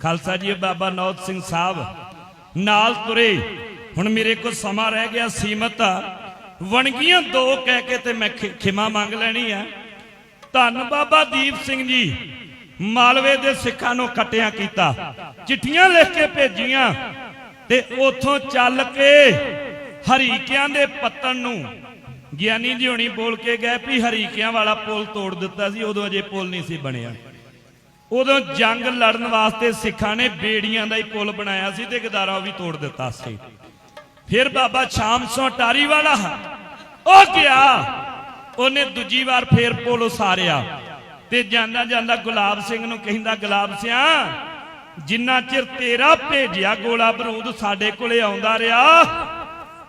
ਖਾਲਸਾ ਜੀ, ਬਾਬਾ ਨੌਤ ਸਿੰਘ ਸਾਹਿਬ ਨਾਲ ਤੁਰੇ। ਹੁਣ ਮੇਰੇ ਕੋਲ ਸਮਾਂ ਰਹਿ ਗਿਆ ਸੀਮਤ ਵਣਗੀਆਂ ਦੋ ਕਹਿ ਕੇ ਤੇ ਮੈਂ ਖਿਮਾ ਮੰਗ ਲੈਣੀ ਆ। ਧੰਨ ਬਾਬਾ ਦੀਪ ਸਿੰਘ ਜੀ, ਮਾਲਵੇ ਦੇ ਸਿੱਖਾਂ ਨੂੰ ਕਟਿਆ ਕੀਤਾ। ਚਿੱਠੀਆਂ ਲਿਖ ਕੇ ਭੇਜੀਆਂ ਤੇ ਉਥੋਂ ਚੱਲ ਕੇ ਹਰੀਕਿਆਂ ਦੇ ਪੱਤਣ ਨੂੰ ਗਿਆਨੀ ਜੀ ਹੁਣੀ ਬੋਲ ਕੇ ਗਏ ਵੀ ਹਰੀਕਿਆਂ ਵਾਲਾ ਪੁਲ ਤੋੜ ਦਿੱਤਾ ਸੀ, ਉਦੋਂ ਅਜੇ ਪੁਲ ਨਹੀਂ ਸੀ ਬਣਿਆ। ਉਦੋਂ ਜੰਗ ਲੜਨ ਵਾਸਤੇ ਸਿੱਖਾਂ ਨੇ ਬੇੜੀਆਂ ਦਾ ਹੀ ਪੁਲ ਬਣਾਇਆ ਸੀ ਤੇ ਗਦਾਰਾ ਉਹ ਵੀ ਤੋੜ ਦਿੱਤਾ ਸੀ। ਫਿਰ ਬਾਬਾ ਸ਼ਾਮ ਸੋਂ ਟਾਰੀ ਵਾਲਾ ਉਹ ਗਿਆ। ਉਹਨੇ ਦੂਜੀ ਵਾਰ ਫੇਰ ਪੁਲ ਉਸਾਰਿਆ ਤੇ ਜਾਂਦਾ ਜਾਂਦਾ ਗੁਲਾਬ ਸਿੰਘ ਨੂੰ ਕਹਿੰਦਾ, ਗੁਲਾਬ ਸਿਆ, ਜਿੰਨਾ ਚਿਰ ਤੇਰਾ ਭੇਜਿਆ ਗੋਲਾ ਬਰੂਦ ਸਾਡੇ ਕੋਲੇ ਆਉਂਦਾ ਰਿਹਾ,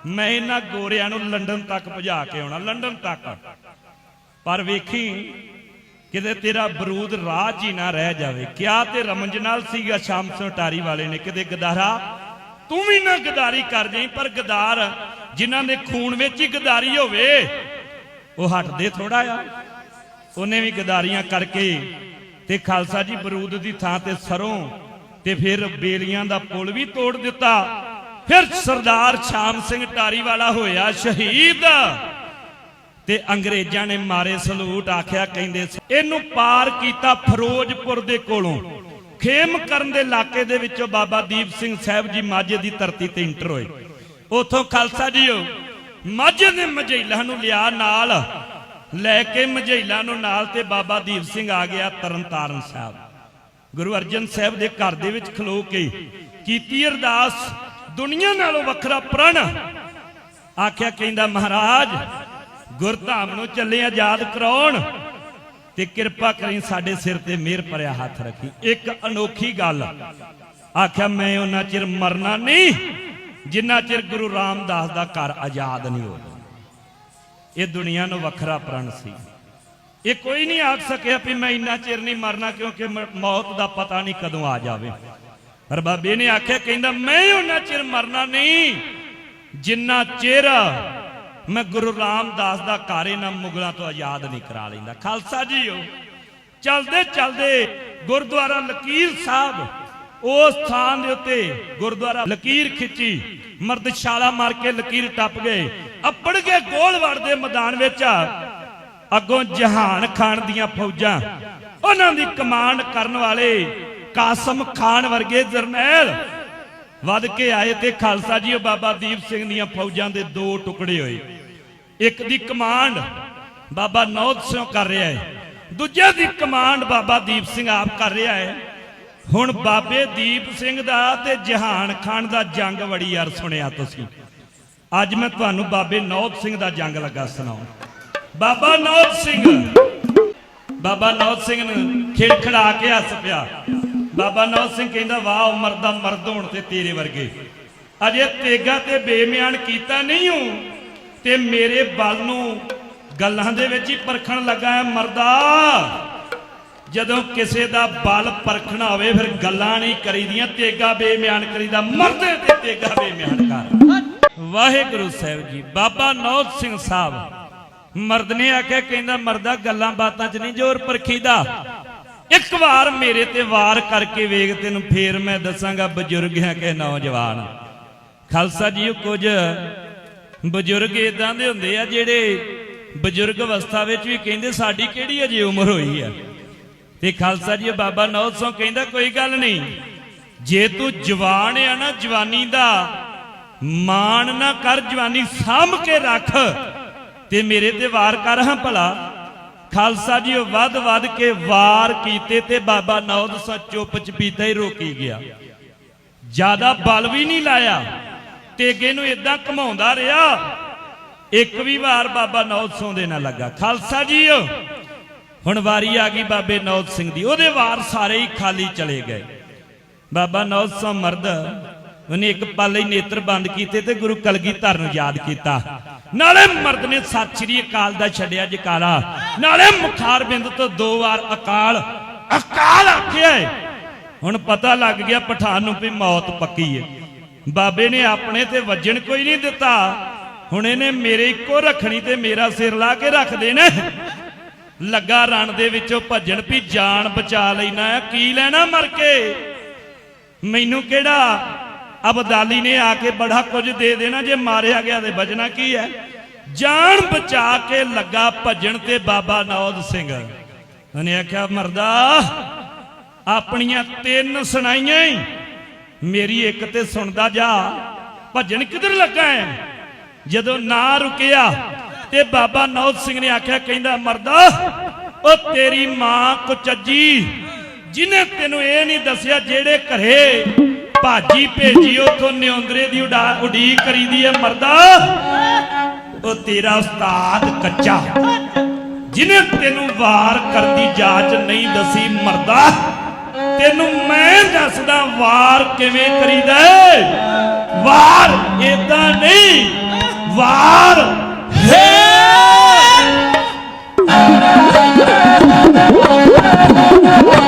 ਮੈਂ ਇਹਨਾਂ ਗੋਰਿਆਂ ਨੂੰ ਲੰਡਨ ਤੱਕ ਭਜਾ ਕੇ ਆਉਣਾ, ਲੰਡਨ ਤੱਕ। ਪਰ ਵੇਖੀ ਕਿਤੇ ਤੇਰਾ ਬਰੂਦ ਰਾਹ 'ਚ ਹੀ ਨਾ ਰਹਿ ਜਾਵੇ। ਕਿਆ ਤੇ ਰਮਜ ਨਾਲ ਸੀਗਾ ਸ਼ਾਮ ਟਾਰੀ ਵਾਲੇ ਨੇ। ਕਿਤੇ ਗਦਾਰਾ, ਤੂੰ ਵੀ ਨਾ ਗਦਾਰੀ ਕਰ ਜਾਈ, ਪਰ ਗਦਾਰ ਜਿਨ੍ਹਾਂ ਦੇ ਖੂਨ ਵਿੱਚ ਹੀ ਗਦਾਰੀ ਹੋਵੇ, ਉਹ ਹਟਦੇ ਥੋੜਾ ਆ। ਉਹਨੇ ਵੀ ਗਦਾਰੀਆਂ ਕਰਕੇ ਤੇ ਖਾਲਸਾ ਜੀ ਬਰੂਦ ਦੀ ਥਾਂ ਤੇ ਸਰੋਂ ਤੇ ਫਿਰ ਬੇਲੀਆਂ ਦਾ ਪੁਲ ਵੀ ਤੋੜ ਦਿੱਤਾ। ਫਿਰ ਸਰਦਾਰ ਸ਼ਾਮ ਸਿੰਘ ਟਾਰੀ ਵਾਲਾ ਹੋਇਆ ਸ਼ਹੀਦ। ਤੇ ਅੰਗਰੇਜ਼ਾਂ ਨੇ ਮਾਰੇ ਸਲੂਟ, ਆਖਿਆ, ਕਹਿੰਦੇ ਇਹਨੂੰ ਪਾਰ ਕੀਤਾ ਫਿਰੋਜ਼ਪੁਰ ਦੇ ਕੋਲੋਂ। ਖੇਮ ਕਰਨ ਦੇ ਇਲਾਕੇ ਦੇ ਵਿੱਚੋਂ ਬਾਬਾ ਦੀਪ ਸਿੰਘ ਸਾਹਿਬ ਜੀ ਮਾਝੇ ਦੀ ਧਰਤੀ ਤੇ ਇੰਟਰ ਹੋਏ। ਉਥੋਂ ਖਾਲਸਾ ਜੀਓ, ਮਾਝੇ ਦੇ ਮਝੈਲਾ ਨੂੰ ਲਿਆ ਨਾਲ, ਲੈ ਕੇ ਮਝੈਲਾ ਨੂੰ ਨਾਲ ਤੇ ਬਾਬਾ ਦੀਪ ਸਿੰਘ ਆ ਗਿਆ ਤਰਨਤਾਰਨ ਸਾਹਿਬ। ਗੁਰੂ ਅਰਜਨ ਸਾਹਿਬ ਦੇ ਘਰ ਦੇ ਵਿੱਚ ਖਲੋ ਕੇ ਕੀਤੀ ਅਰਦਾਸ, ਦੁਨੀਆ ਨਾਲੋਂ ਵੱਖਰਾ ਪ੍ਰਣ। ਆਖਿਆ, ਕਹਿੰਦਾ, ਮਹਾਰਾਜ ਗੁਰਧਾਮ ਨੂੰ ਚੱਲੇ ਆਜ਼ਾਦ ਕਰਾਉਣ। ਤੇ ਕਿਰਪਾ ਕਰੀ ਸਾਡੇ ਸਿਰ ਤੇ ਮਿਹਰ ਭਰਿਆ ਹੱਥ ਰੱਖੀ। ਇੱਕ ਅਨੋਖੀ ਗੱਲ। ਆਖਿਆ, ਮੈਂ ਉਹਨਾਂ ਚਿਰ ਮਰਨਾ ਨਹੀਂ, ਜਿੰਨਾ ਚਿਰ ਗੁਰੂ ਰਾਮਦਾਸ ਦਾ ਘਰ ਆਜ਼ਾਦ ਨਹੀਂ ਹੋਣਾ ਇਹ ਦੁਨੀਆ ਨੂੰ ਵੱਖਰਾ ਪ੍ਰਣ ਸੀ। ਇਹ ਕੋਈ ਨਹੀਂ ਆਖ ਸਕਿਆ ਵੀ ਮੈਂ ਇੰਨਾ ਚਿਰ ਨਹੀਂ ਮਰਨਾ, ਕਿਉਂਕਿ ਮੌਤ ਦਾ ਪਤਾ ਨਹੀਂ ਕਦੋਂ ਆ ਜਾਵੇ। ਪਰ ਬਾਬੇ ਨੇ ਆਖਿਆ, ਕਹਿੰਦਾ, ਮੈਂ ਉਹਨਾਂ ਚਿਰ ਮਰਨਾ ਨਹੀਂ, ਜਿੰਨਾ ਚਿਰ ਮੈਂ ਗੁਰੂ ਰਾਮਦਾਸ ਦਾ ਘਰ ਇਹਨਾਂ ਮੁਗਲਾਂ ਤੋਂ ਆਜ਼ਾਦ ਨਹੀਂ ਕਰਾ ਲੈਂਦਾ। ਖਾਲਸਾ ਜੀਓ, ਚਲਦੇ ਚਲਦੇ ਗੁਰਦੁਆਰਾ ਲਕੀਰ ਸਾਹਿਬ, ਉਸ ਥਾਂ ਦੇ ਉੱਤੇ ਗੁਰਦੁਆਰਾ ਲਕੀਰ ਖਿੱਚੀ ਮਰਦਸ਼ਾਲਾ ਮਾਰ ਕੇ ਲਕੀਰ ਟੱਪ ਗਏ। ਅੱਪੜ ਕੇ ਗੋਲਵੜ ਦੇ ਮੈਦਾਨ ਵਿੱਚ ਅੱਗੋਂ ਜਹਾਨ ਖਾਨ ਦੀਆਂ ਫੌਜਾਂ, ਉਹਨਾਂ ਦੀ ਕਮਾਂਡ ਕਰਨ ਵਾਲੇ ਕਾਸਮ ਖਾਨ ਵਰਗੇ ਜਰਨੈਲ ਵੱਧ ਕੇ ਆਏ ਤੇ ਖਾਲਸਾ ਜੀ, ਉਹ ਬਾਬਾ ਦੀਪ ਸਿੰਘ ਦੀਆਂ ਫੌਜਾਂ ਦੇ ਦੋ ਟੁਕੜੇ ਹੋਏ। ਇੱਕ ਦੀ ਕਮਾਂਡ ਬਾਬਾ ਨੌਦ ਸਿੰਘ ਕਰ ਰਿਹਾ ਹੈ। ਦੂਜੇ ਦੀ ਕਮਾਂਡ ਬਾਬਾ ਦੀਪ ਸਿੰਘ ਆਪ ਕਰ ਰਿਹਾ ਹੈ। ਹੁਣ ਬਾਬੇ ਦੀਪ ਸਿੰਘ ਦਾ ਤੇ ਜਹਾਨ ਖਾਨ ਦਾ ਜੰਗ ਬੜੀ ਯਾਰ ਸੁਣਿਆ ਤੁਸੀਂ। ਅੱਜ ਮੈਂ ਤੁਹਾਨੂੰ ਬਾਬੇ ਨੌਦ ਸਿੰਘ ਦਾ ਜੰਗ ਲੱਗਾ ਸੁਣਾਉਣ ਬਾਬਾ ਨੌਦ ਸਿੰਘ, ਬਾਬਾ ਨੌਦ ਸਿੰਘ ਨੂੰ ਖਿੜਖੜਾ ਕੇ ਹੱਸ ਪਿਆ। ਬਾਬਾ ਨੌਜ ਸਿੰਘ ਕਹਿੰਦਾ, ਵਾਹ, ਉਮਰ ਦਾ ਮਰਦ ਹੋਣ ਤੇ ਤੇਰੇ ਵਰਗੇ। ਅਜੇ ਤੇਗਾ ਤੇ ਬੇਮਿਆਨ ਕੀਤਾ ਨਹੀਂ ਹੂੰ, ਤੇ ਮੇਰੇ ਬਲ ਨੂੰ ਗੱਲਾਂ ਦੇ ਵਿੱਚ ਹੀ ਪਰਖਣ ਲੱਗਾ ਹੈ ਮਰਦਾ। ਜਦੋਂ ਕਿਸੇ ਦਾ ਬਲ ਪਰਖਣਾ ਹੋਵੇ ਫਿਰ ਗੱਲਾਂ ਨਹੀਂ ਕਰੀਦੀਆਂ, ਤੇਗਾ ਬੇਮਿਆਨ ਕਰੀਦਾ। ਮਰਦੇ ਤੇ ਤੇਗਾ ਬੇਮਿਆਨ ਕਰ। ਵਾਹਿਗੁਰੂ ਸਾਹਿਬ ਜੀ, ਬਾਬਾ ਨੌਜ ਸਿੰਘ ਸਾਹਿਬ ਮਰਦ ਨੇ ਆਖਿਆ, ਕਹਿੰਦਾ, ਮਰਦਾ ਗੱਲਾਂ ਬਾਤਾਂ 'ਚ ਨਹੀਂ, ਜ਼ੋਰ ਪਰਖੀਦਾ। ਇੱਕ ਵਾਰ ਮੇਰੇ ਤੇ ਵਾਰ ਕਰਕੇ ਵੇਖ, ਤੈਨੂੰ ਫੇਰ ਮੈਂ ਦੱਸਾਂਗਾ ਬਜ਼ੁਰਗ ਹੈ ਕਿ ਨੌਜਵਾਨ। ਖਾਲਸਾ ਜੀ ਕੁਝ ਬਜ਼ੁਰਗ ਇਦਾਂ ਦੇ ਹੁੰਦੇ ਆ ਜਿਹੜੇ ਬਜ਼ੁਰਗ ਅਵਸਥਾ ਵਿੱਚ ਵੀ ਕਹਿੰਦੇ, ਸਾਡੀ ਕਿਹੜੀ ਅਜੇ ਉਮਰ ਹੋਈ ਆ? ਤੇ ਖਾਲਸਾ ਜੀ ਬਾਬਾ ਨੌਜ ਸਿੰਘ ਕਹਿੰਦਾ, ਕੋਈ ਗੱਲ ਨਹੀਂ। ਜੇ ਤੂੰ ਜਵਾਨ ਆ ਨਾ, ਜਵਾਨੀ ਦਾ ਮਾਣ ਨਾ ਕਰ, ਜਵਾਨੀ ਸਾਂਭ ਕੇ ਰੱਖ, ਤੇ ਮੇਰੇ ਤੇ ਵਾਰ ਕਰ ਹਾਂ ਭਲਾ। ਖਾਲਸਾ ਜੀ, ਉਹ ਵੱਧ ਵੱਧ ਕੇ ਵਾਰ ਕੀਤੇ ਤੇ ਬਾਬਾ ਨੌਦ ਸਾ ਚੁੱਪ ਚਪੀਤਾ ਹੀ ਰੋਕੀ ਗਿਆ। ਜ਼ਿਆਦਾ ਬਲ ਵੀ ਨਹੀਂ ਲਾਇਆ। ਤੇਗੇ ਨੂੰ ਇਦਾਂ ਘਮਾਉਂਦਾ ਰਿਹਾ। ਇੱਕ ਵੀ ਵਾਰ ਬਾਬਾ ਨੌਦ ਸੋਂ ਦੇ ਨਾ ਲੱਗਾ। ਖਾਲਸਾ ਜੀ, ਹੁਣ ਵਾਰੀ ਆ ਗਈ ਬਾਬੇ ਨੌਦ ਸਿੰਘ ਦੀ। ਉਹਦੇ ਵਾਰ ਸਾਰੇ ਹੀ ਖਾਲੀ ਚਲੇ ਗਏ। ਬਾਬਾ ਨੌਦ ਸਿੰਘ ਮਰਦ ਉਹਨੇ ਇੱਕ ਪਲ ਲਈ ਨੇਤਰ ਬੰਦ ਕੀਤੇ ਤੇ ਗੁਰੂ ਕਲਗੀਧਰ ਨੂੰ ਯਾਦ ਕੀਤਾ। ਨਾਲੇ ਮਰਦ ਨੇ ਸਤਿ ਸ੍ਰੀ ਅਕਾਲ ਦਾ ਛੱਡਿਆ ਜਕਾਰਾ। ਨਾਲੇ ਮੁਖਾਰ ਤੋਂ ਦੋ ਵਾਰ ਅਕਾਲ। ਅਕਾਲ ਆਖਿਆ ਹੁਣ ਪਤਾ ਲੱਗ ਗਿਆ ਪਠਾਨ ਨੂੰ ਵੀ ਮੌਤ ਪੱਕੀ ਹੈ ਬਾਬੇ ਨੇ ਆਪਣੇ ਤੇ ਵੱਜਣ ਕੋਈ ਨਹੀਂ ਦਿੱਤਾ। ਹੁਣ ਇਹਨੇ ਮੇਰੇ ਇੱਕੋ ਰੱਖਣੀ ਤੇ ਮੇਰਾ ਸਿਰ ਲਾ ਕੇ ਰੱਖ ਦੇਣਾ। ਲੱਗਾ ਰਣ ਦੇ ਵਿੱਚੋਂ ਭੱਜਣ ਵੀ ਜਾਨ ਬਚਾ ਲੈਣਾ। ਕੀ ਲੈਣਾ ਮਰ ਕੇ? ਮੈਨੂੰ ਕਿਹੜਾ ਅਬਦਾਲੀ ਨੇ ਆ ਕੇ ਬੜਾ ਕੁਝ ਦੇ ਦੇਣਾ, ਜੇ ਮਾਰਿਆ ਗਿਆ ਤੇ ਬਚਣਾ ਕੀ ਹੈ? ਜਾਨ ਬਚਾ ਕੇ ਲੱਗਾ ਭੱਜਣ ਤੇ ਬਾਬਾ ਨੌਦ ਸਿੰਘ। ਉਹਨੇ ਆਖਿਆ, ਮਰਦਾ, ਆਪਣੀਆਂ ਤਿੰਨ ਸੁਣਾਈਆਂ ਹੀ ਮੇਰੀ ਇੱਕ ਤੇ ਸੁਣਦਾ ਜਾ ਭੱਜਣ ਕਿੱਧਰ ਲੱਗਾ ਹੈ? ਜਦੋਂ ਨਾ ਰੁਕਿਆ ਤੇ ਬਾਬਾ ਨੌਦ ਸਿੰਘ ਨੇ ਆਖਿਆ, ਕਹਿੰਦਾ, ਮਰਦਾ, ਉਹ ਤੇਰੀ ਮਾਂ ਕੁਚੱਜੀ ਜਿਹਨੇ ਤੈਨੂੰ ਇਹ ਨਹੀਂ ਦੱਸਿਆ ਜਿਹੜੇ ਘਰੇ ਭਾਜੀ ਭੇਜੀ, ਉਥੋਂ ਨਿਉਂਦਰੇ ਦੀ ਉਡੀਕ ਕਰੀਦੀ ਹੈ ਮਰਦਾ, ਉਹ ਤੇਰਾ ਉਸਤਾਦ ਕੱਚਾ। ਜਿਹਨੇ ਤੈਨੂੰ ਵਾਰ ਕਰਦੀ ਜਾਂਚ ਨਹੀਂ ਦਸੀ ਮਰਦਾ, ਤੈਨੂੰ ਮੈਂ ਦੱਸਦਾ ਵਾਰ ਕਿਵੇਂ ਕਰੀਦਾ ਵਾਰ ਇਦਾਂ ਨਹੀਂ, ਵਾਰ ਹੈ। ਖੰਡਾ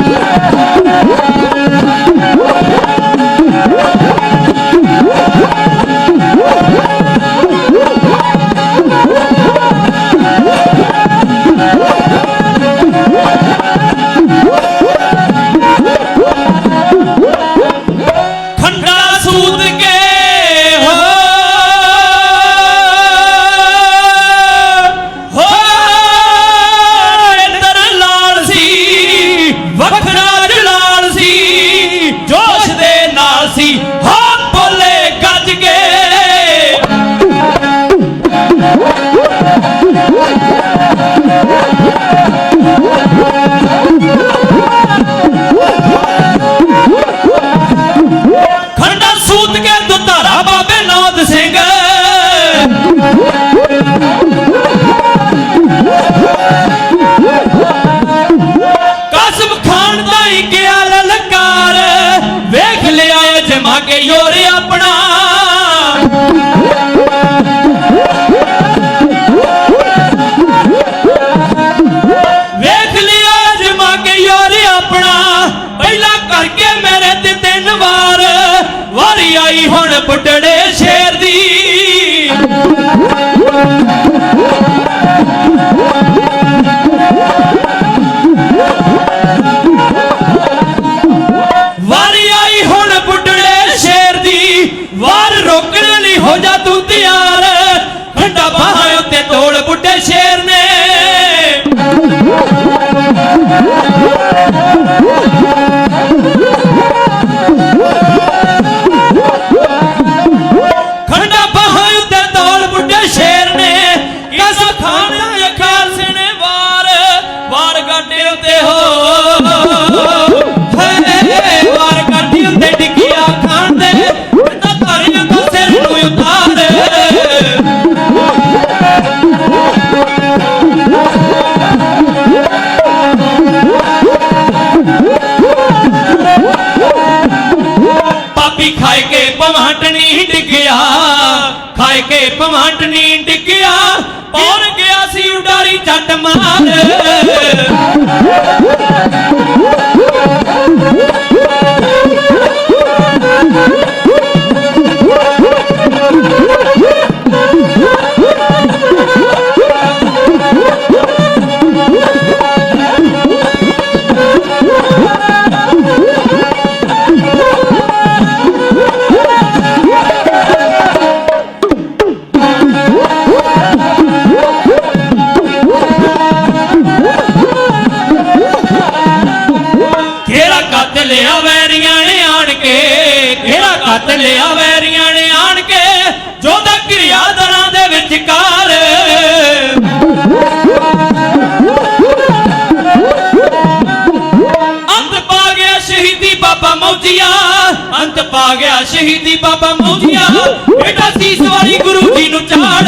ਸ਼ਹੀਦੀ ਬਾਬਾ ਮੌਜੀਆ ਬੇਟਾ ਸੀਸ ਵਾਲੀ ਗੁਰੂ ਜੀ ਨੂੰ ਚਾੜ।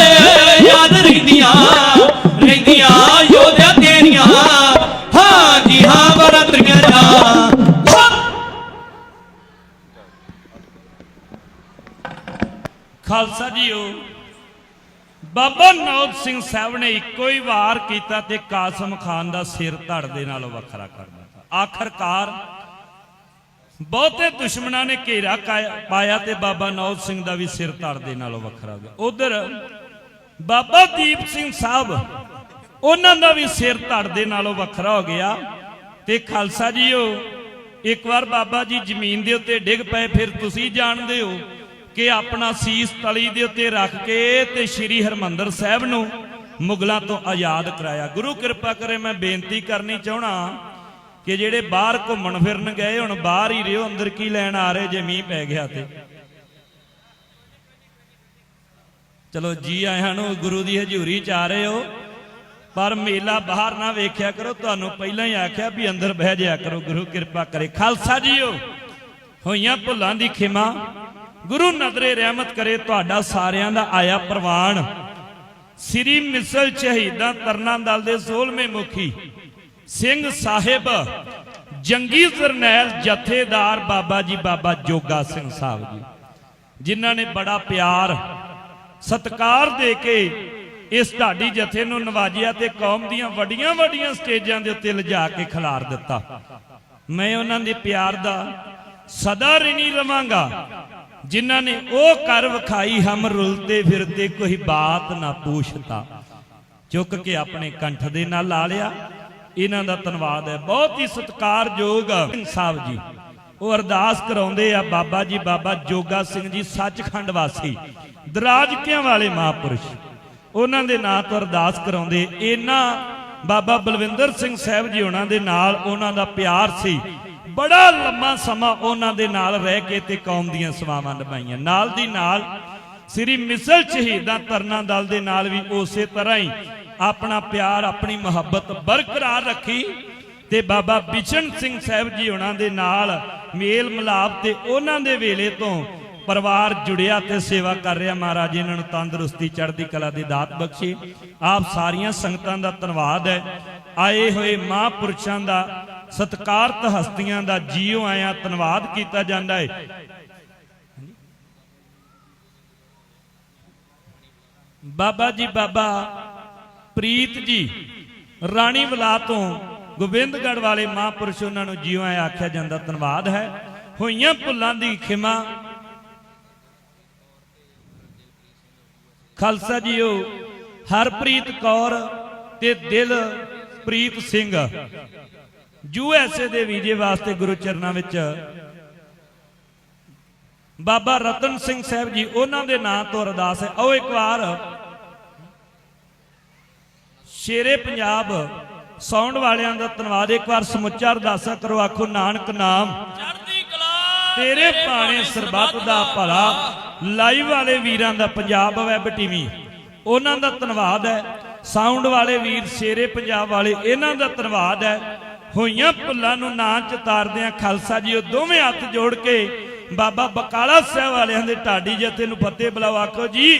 ਯਾਦ ਰਹਿੰਦੀਆਂ ਰਹਿੰਦੀਆਂ ਯੋਧਿਆ ਤੇਰੀਆਂ। ਹਾਂ ਜੀ ਹਾਂ ਬਰਾਤਰੀਆਂ ਜਾ ਖਾਲਸਾ ਜੀਓ ਬਾਬਾ ਨੌਤ ਸਿੰਘ ਸਾਹਿਬ ਨੇ ਇੱਕੋ ਹੀ ਵਾਰ ਕੀਤਾ ਤੇ ਕਾਸਮ ਖਾਨ ਦਾ ਸਿਰ ਧੜ ਦੇ ਨਾਲੋਂ ਵੱਖਰਾ ਕਰ ਦਿੱਤਾ। ਆਖਰਕਾਰ ਬਹੁਤੇ ਦੁਸ਼ਮਣਾਂ ਨੇ ਘੇਰਾ ਪਾਇਆ ਤੇ ਬਾਬਾ ਨੌਜ ਸਿੰਘ ਦਾ ਵੀ ਸਿਰ ਧੜ ਦੇ ਨਾਲੋਂ ਵੱਖਰਾ ਹੋ ਗਿਆ ਉਧਰ ਬਾਬਾ ਦੀਪ ਸਿੰਘ ਸਾਹਿਬ, ਉਹਨਾਂ ਦਾ ਵੀ ਸਿਰ ਧੜ ਦੇ ਨਾਲੋਂ ਵੱਖਰਾ ਹੋ ਗਿਆ। ਤੇ ਖਾਲਸਾ ਜੀਓ, ਇੱਕ ਵਾਰ ਬਾਬਾ ਜੀ ਜ਼ਮੀਨ ਦੇ ਉੱਤੇ ਡਿੱਗ ਪਏ, ਫਿਰ ਤੁਸੀਂ ਜਾਣਦੇ ਹੋ ਕਿ ਆਪਣਾ ਸੀਸ ਤਲੀ ਦੇ ਉੱਤੇ ਰੱਖ ਕੇ ਤੇ ਸ੍ਰੀ ਹਰਮੰਦਰ ਸਾਹਿਬ ਨੂੰ ਮੁਗਲਾਂ ਤੋਂ ਆਜ਼ਾਦ ਕਰਾਇਆ। ਗੁਰੂ ਕਿਰਪਾ ਕਰੇ ਮੈਂ ਬੇਨਤੀ ਕਰਨੀ ਚਾਹਣਾ ਕਿ ਜਿਹੜੇ ਬਾਹਰ ਘੁੰਮਣ ਫਿਰਨ ਗਏ ਹੁਣ ਬਾਹਰ ਹੀ ਰਿਓ, ਅੰਦਰ ਕੀ ਲੈਣ ਆ ਰਹੇ ਜੇ ਮੀਂਹ ਪੈ ਗਿਆ ਤੇ। ਚਲੋ ਜੀ ਆਇਆਂ ਨੂੰ ਗੁਰੂ ਦੀ ਹਜ਼ੂਰੀ ਚ ਆ ਰਹੇ ਹੋ, ਪਰ ਮੇਲਾ ਬਾਹਰ ਨਾ ਵੇਖਿਆ ਕਰੋ, ਤੁਹਾਨੂੰ ਪਹਿਲਾਂ ਹੀ ਆਖਿਆ ਵੀ ਅੰਦਰ ਬਹਿ ਜਾਇਆ ਕਰੋ, ਗੁਰੂ ਕਿਰਪਾ ਕਰੇ। ਖਾਲਸਾ ਜੀਓ, ਹੋਈਆਂ ਭੁੱਲਾਂ ਦੀ ਖਿਮਾ, ਗੁਰੂ ਨਦਰੇ ਰਹਿਮਤ ਕਰੇ ਤੁਹਾਡਾ ਸਾਰਿਆਂ ਦਾ ਆਇਆ ਪ੍ਰਵਾਨ। ਸ੍ਰੀ ਮਿਸਲ ਸ਼ਹੀਦਾਂ ਤਰਨਾਂ ਦਲ ਦੇ 16ਵੇਂ ਮੁਖੀ ਸਿੰਘ ਸਾਹਿਬ ਜੰਗੀ ਜਰਨੈਲ ਜਥੇਦਾਰ ਬਾਬਾ ਜੀ, ਬਾਬਾ ਜੋਗਾ ਸਿੰਘ ਸਾਹਿਬ ਜੀ, ਜਿਨ੍ਹਾਂ ਨੇ ਬੜਾ ਪਿਆਰ, ਸਤਿਕਾਰ ਦੇ ਕੇ ਇਸ ਢਾਡੀ ਜਥੇ ਨੂੰ ਨਵਾਜਿਆ ਤੇ ਕੌਮ ਦੀਆਂ ਵੱਡੀਆਂ ਵੱਡੀਆਂ ਸਟੇਜਾਂ ਦੇ ਉੱਤੇ ਲਿਜਾ ਕੇ ਖਿਲਾਰ ਦਿੱਤਾ। ਮੈਂ ਉਹਨਾਂ ਦੇ ਪਿਆਰ ਦਾ ਸਦਾ ਰਿਣੀ ਰਵਾਂਗਾ, ਜਿਨ੍ਹਾਂ ਨੇ ਉਹ ਕਰ ਵਿਖਾਈ ਹਮ ਰੁਲਤੇ ਫਿਰਤੇ ਕੋਈ ਬਾਤ ਨਾ ਪੁੱਛਤਾ। ਚੁੱਕ ਕੇ ਆਪਣੇ ਕੰਠ ਦੇ ਨਾਲ ਲਾ ਲਿਆ। ਇਹਨਾਂ ਦਾ ਧੰਨਵਾਦ ਹੈ। ਬਹੁਤ ਹੀ ਸਤਿਕਾਰਯੋਗ ਸਿੰਘ ਸਾਹਿਬ ਜੀ। ਉਹ ਅਰਦਾਸ ਕਰਾਉਂਦੇ ਆ, ਬਾਬਾ ਜੀ, ਬਾਬਾ ਜੋਗਾ ਸਿੰਘ ਜੀ, ਸੱਚਖੰਡ ਵਾਸੀ, ਦਰਾਜਕਿਆਂ ਵਾਲੇ ਮਹਾਪੁਰਸ਼। ਉਹਨਾਂ ਦੇ ਨਾਂ ਤੋਂ ਅਰਦਾਸ ਕਰਾਉਂਦੇ। ਇਹਨਾਂ ਬਾਬਾ ਬਲਵਿੰਦਰ ਸਿੰਘ ਸਾਹਿਬ ਜੀ ਉਹਨਾਂ ਦੇ ਨਾਲ ਉਹਨਾਂ ਦਾ ਪਿਆਰ ਸੀ। ਬੜਾ ਲੰਮਾ ਸਮਾਂ ਉਹਨਾਂ ਦੇ ਨਾਲ ਰਹਿ ਕੇ ਤੇ ਕੌਮ ਦੀਆਂ ਸੇਵਾਵਾਂ ਨਿਭਾਈਆਂ। ਨਾਲ ਦੀ ਨਾਲ ਸ੍ਰੀ ਮਿਸਲ ਸ਼ਹੀਦਾਂ ਤਰਨਾ ਦਲ ਦੇ ਨਾਲ ਵੀ ਉਸੇ ਤਰ੍ਹਾਂ ਹੀ ਆਪਣਾ ਪਿਆਰ, ਆਪਣੀ ਮੁਹੱਬਤ ਬਰਕਰਾਰ ਰੱਖੀ ਤੇ ਬਾਬਾ ਬਿਸ਼ਨ ਸਿੰਘ ਸਾਹਿਬ ਜੀ ਉਹਨਾਂ ਦੇ ਨਾਲ ਮੇਲ ਮਿਲਾਪ ਤੇ ਉਹਨਾਂ ਦੇ ਵੇਲੇ ਤੋਂ ਪਰਿਵਾਰ ਜੁੜਿਆ ਤੇ ਸੇਵਾ ਕਰ ਰਿਹਾ। ਮਹਾਰਾਜ ਇਹਨਾਂ ਨੂੰ ਤੰਦਰੁਸਤੀ, ਚੜ੍ਹਦੀ ਕਲਾ ਦੀ ਦਾਤ ਬਖਸ਼ੇ। ਆਪ ਸਾਰੀਆਂ ਸੰਗਤਾਂ ਦਾ ਧੰਨਵਾਦ ਹੈ। ਆਏ ਹੋਏ ਮਹਾਂਪੁਰਸ਼ਾਂ ਦਾ ਸਤਿਕਾਰਤ ਹਸਤੀਆਂ ਦਾ ਜੀਓ ਆਇਆ ਧੰਨਵਾਦ ਕੀਤਾ ਜਾਂਦਾ ਹੈ। ਬਾਬਾ ਜੀ, ਬਾਬਾ ਪ੍ਰੀਤ ਜੀ, ਰਾਣੀ ਵਲਾ ਤੋਂ ਗੋਬਿੰਦਗੜ ਵਾਲੇ ਮਹਾਂਪੁਰਸ਼ ਉਹਨਾਂ ਨੂੰ ਜੀਓ ਆਖਿਆ ਜਾਂਦਾ, ਧੰਨਵਾਦ ਹੈ। ਹੋਈਆਂ ਭੁੱਲਾਂ ਦੀ ਖਿਮਾ। ਖਾਲਸਾ ਜੀਓ ਹਰਪ੍ਰੀਤ ਕੌਰ ਤੇ ਦਿਲ ਪ੍ਰੀਤ ਸਿੰਘ ਯੂਐਸਏ ਦੇ ਵੀਜ਼ੇ ਵਾਸਤੇ ਗੁਰੂ ਚਰਨਾਂ ਵਿੱਚ। ਬਾਬਾ ਰਤਨ ਸਿੰਘ ਸਾਹਿਬ ਜੀ, ਉਹਨਾਂ ਦੇ ਨਾਂ ਤੋਂ ਅਰਦਾਸ ਹੈ। ਆਓ ਇੱਕ ਵਾਰ ਸ਼ੇਰੇ ਪੰਜਾਬ ਸਾਊਂਡ ਵਾਲਿਆਂ ਦਾ ਧੰਨਵਾਦ। ਇੱਕ ਵਾਰ ਸਮੁੱਚਾ ਅਰਦਾਸਾ ਕਰੋ ਆਖੋ ਨਾਨਕ ਨਾਮ। ਚੜ੍ਹਦੀ ਕਲਾ ਤੇਰੇ ਭਾਣੇ ਸਰਬੱਤ ਦਾ ਭਲਾ। ਲਾਈਵ ਵਾਲੇ ਵੀਰਾਂ ਦਾ ਪੰਜਾਬ ਵੈਬ ਟੀਵੀ। ਉਹਨਾਂ ਦਾ ਧੰਨਵਾਦ ਹੈ। ਸਾਊਂਡ ਵਾਲੇ ਵੀਰ ਸ਼ੇਰੇ ਪੰਜਾਬ ਵਾਲੇ ਇਹਨਾਂ ਦਾ ਧੰਨਵਾਦ ਹੈ। ਹੋਈਆਂ ਭੁੱਲਾਂ ਨੂੰ ਨਾਂ ਚ ਤਾਰਦਿਆਂ ਖਾਲਸਾ ਜੀ ਉਹ ਦੋਵੇਂ ਹੱਥ ਜੋੜ ਕੇ ਬਾਬਾ ਬਕਾਲਾ ਸਾਹਿਬ ਵਾਲਿਆਂ ਦੇ ਢਾਡੀ ਜਥੇ ਨੂੰ ਫਤਿਹ ਬੁਲਾਓ ਆਖੋ ਜੀ।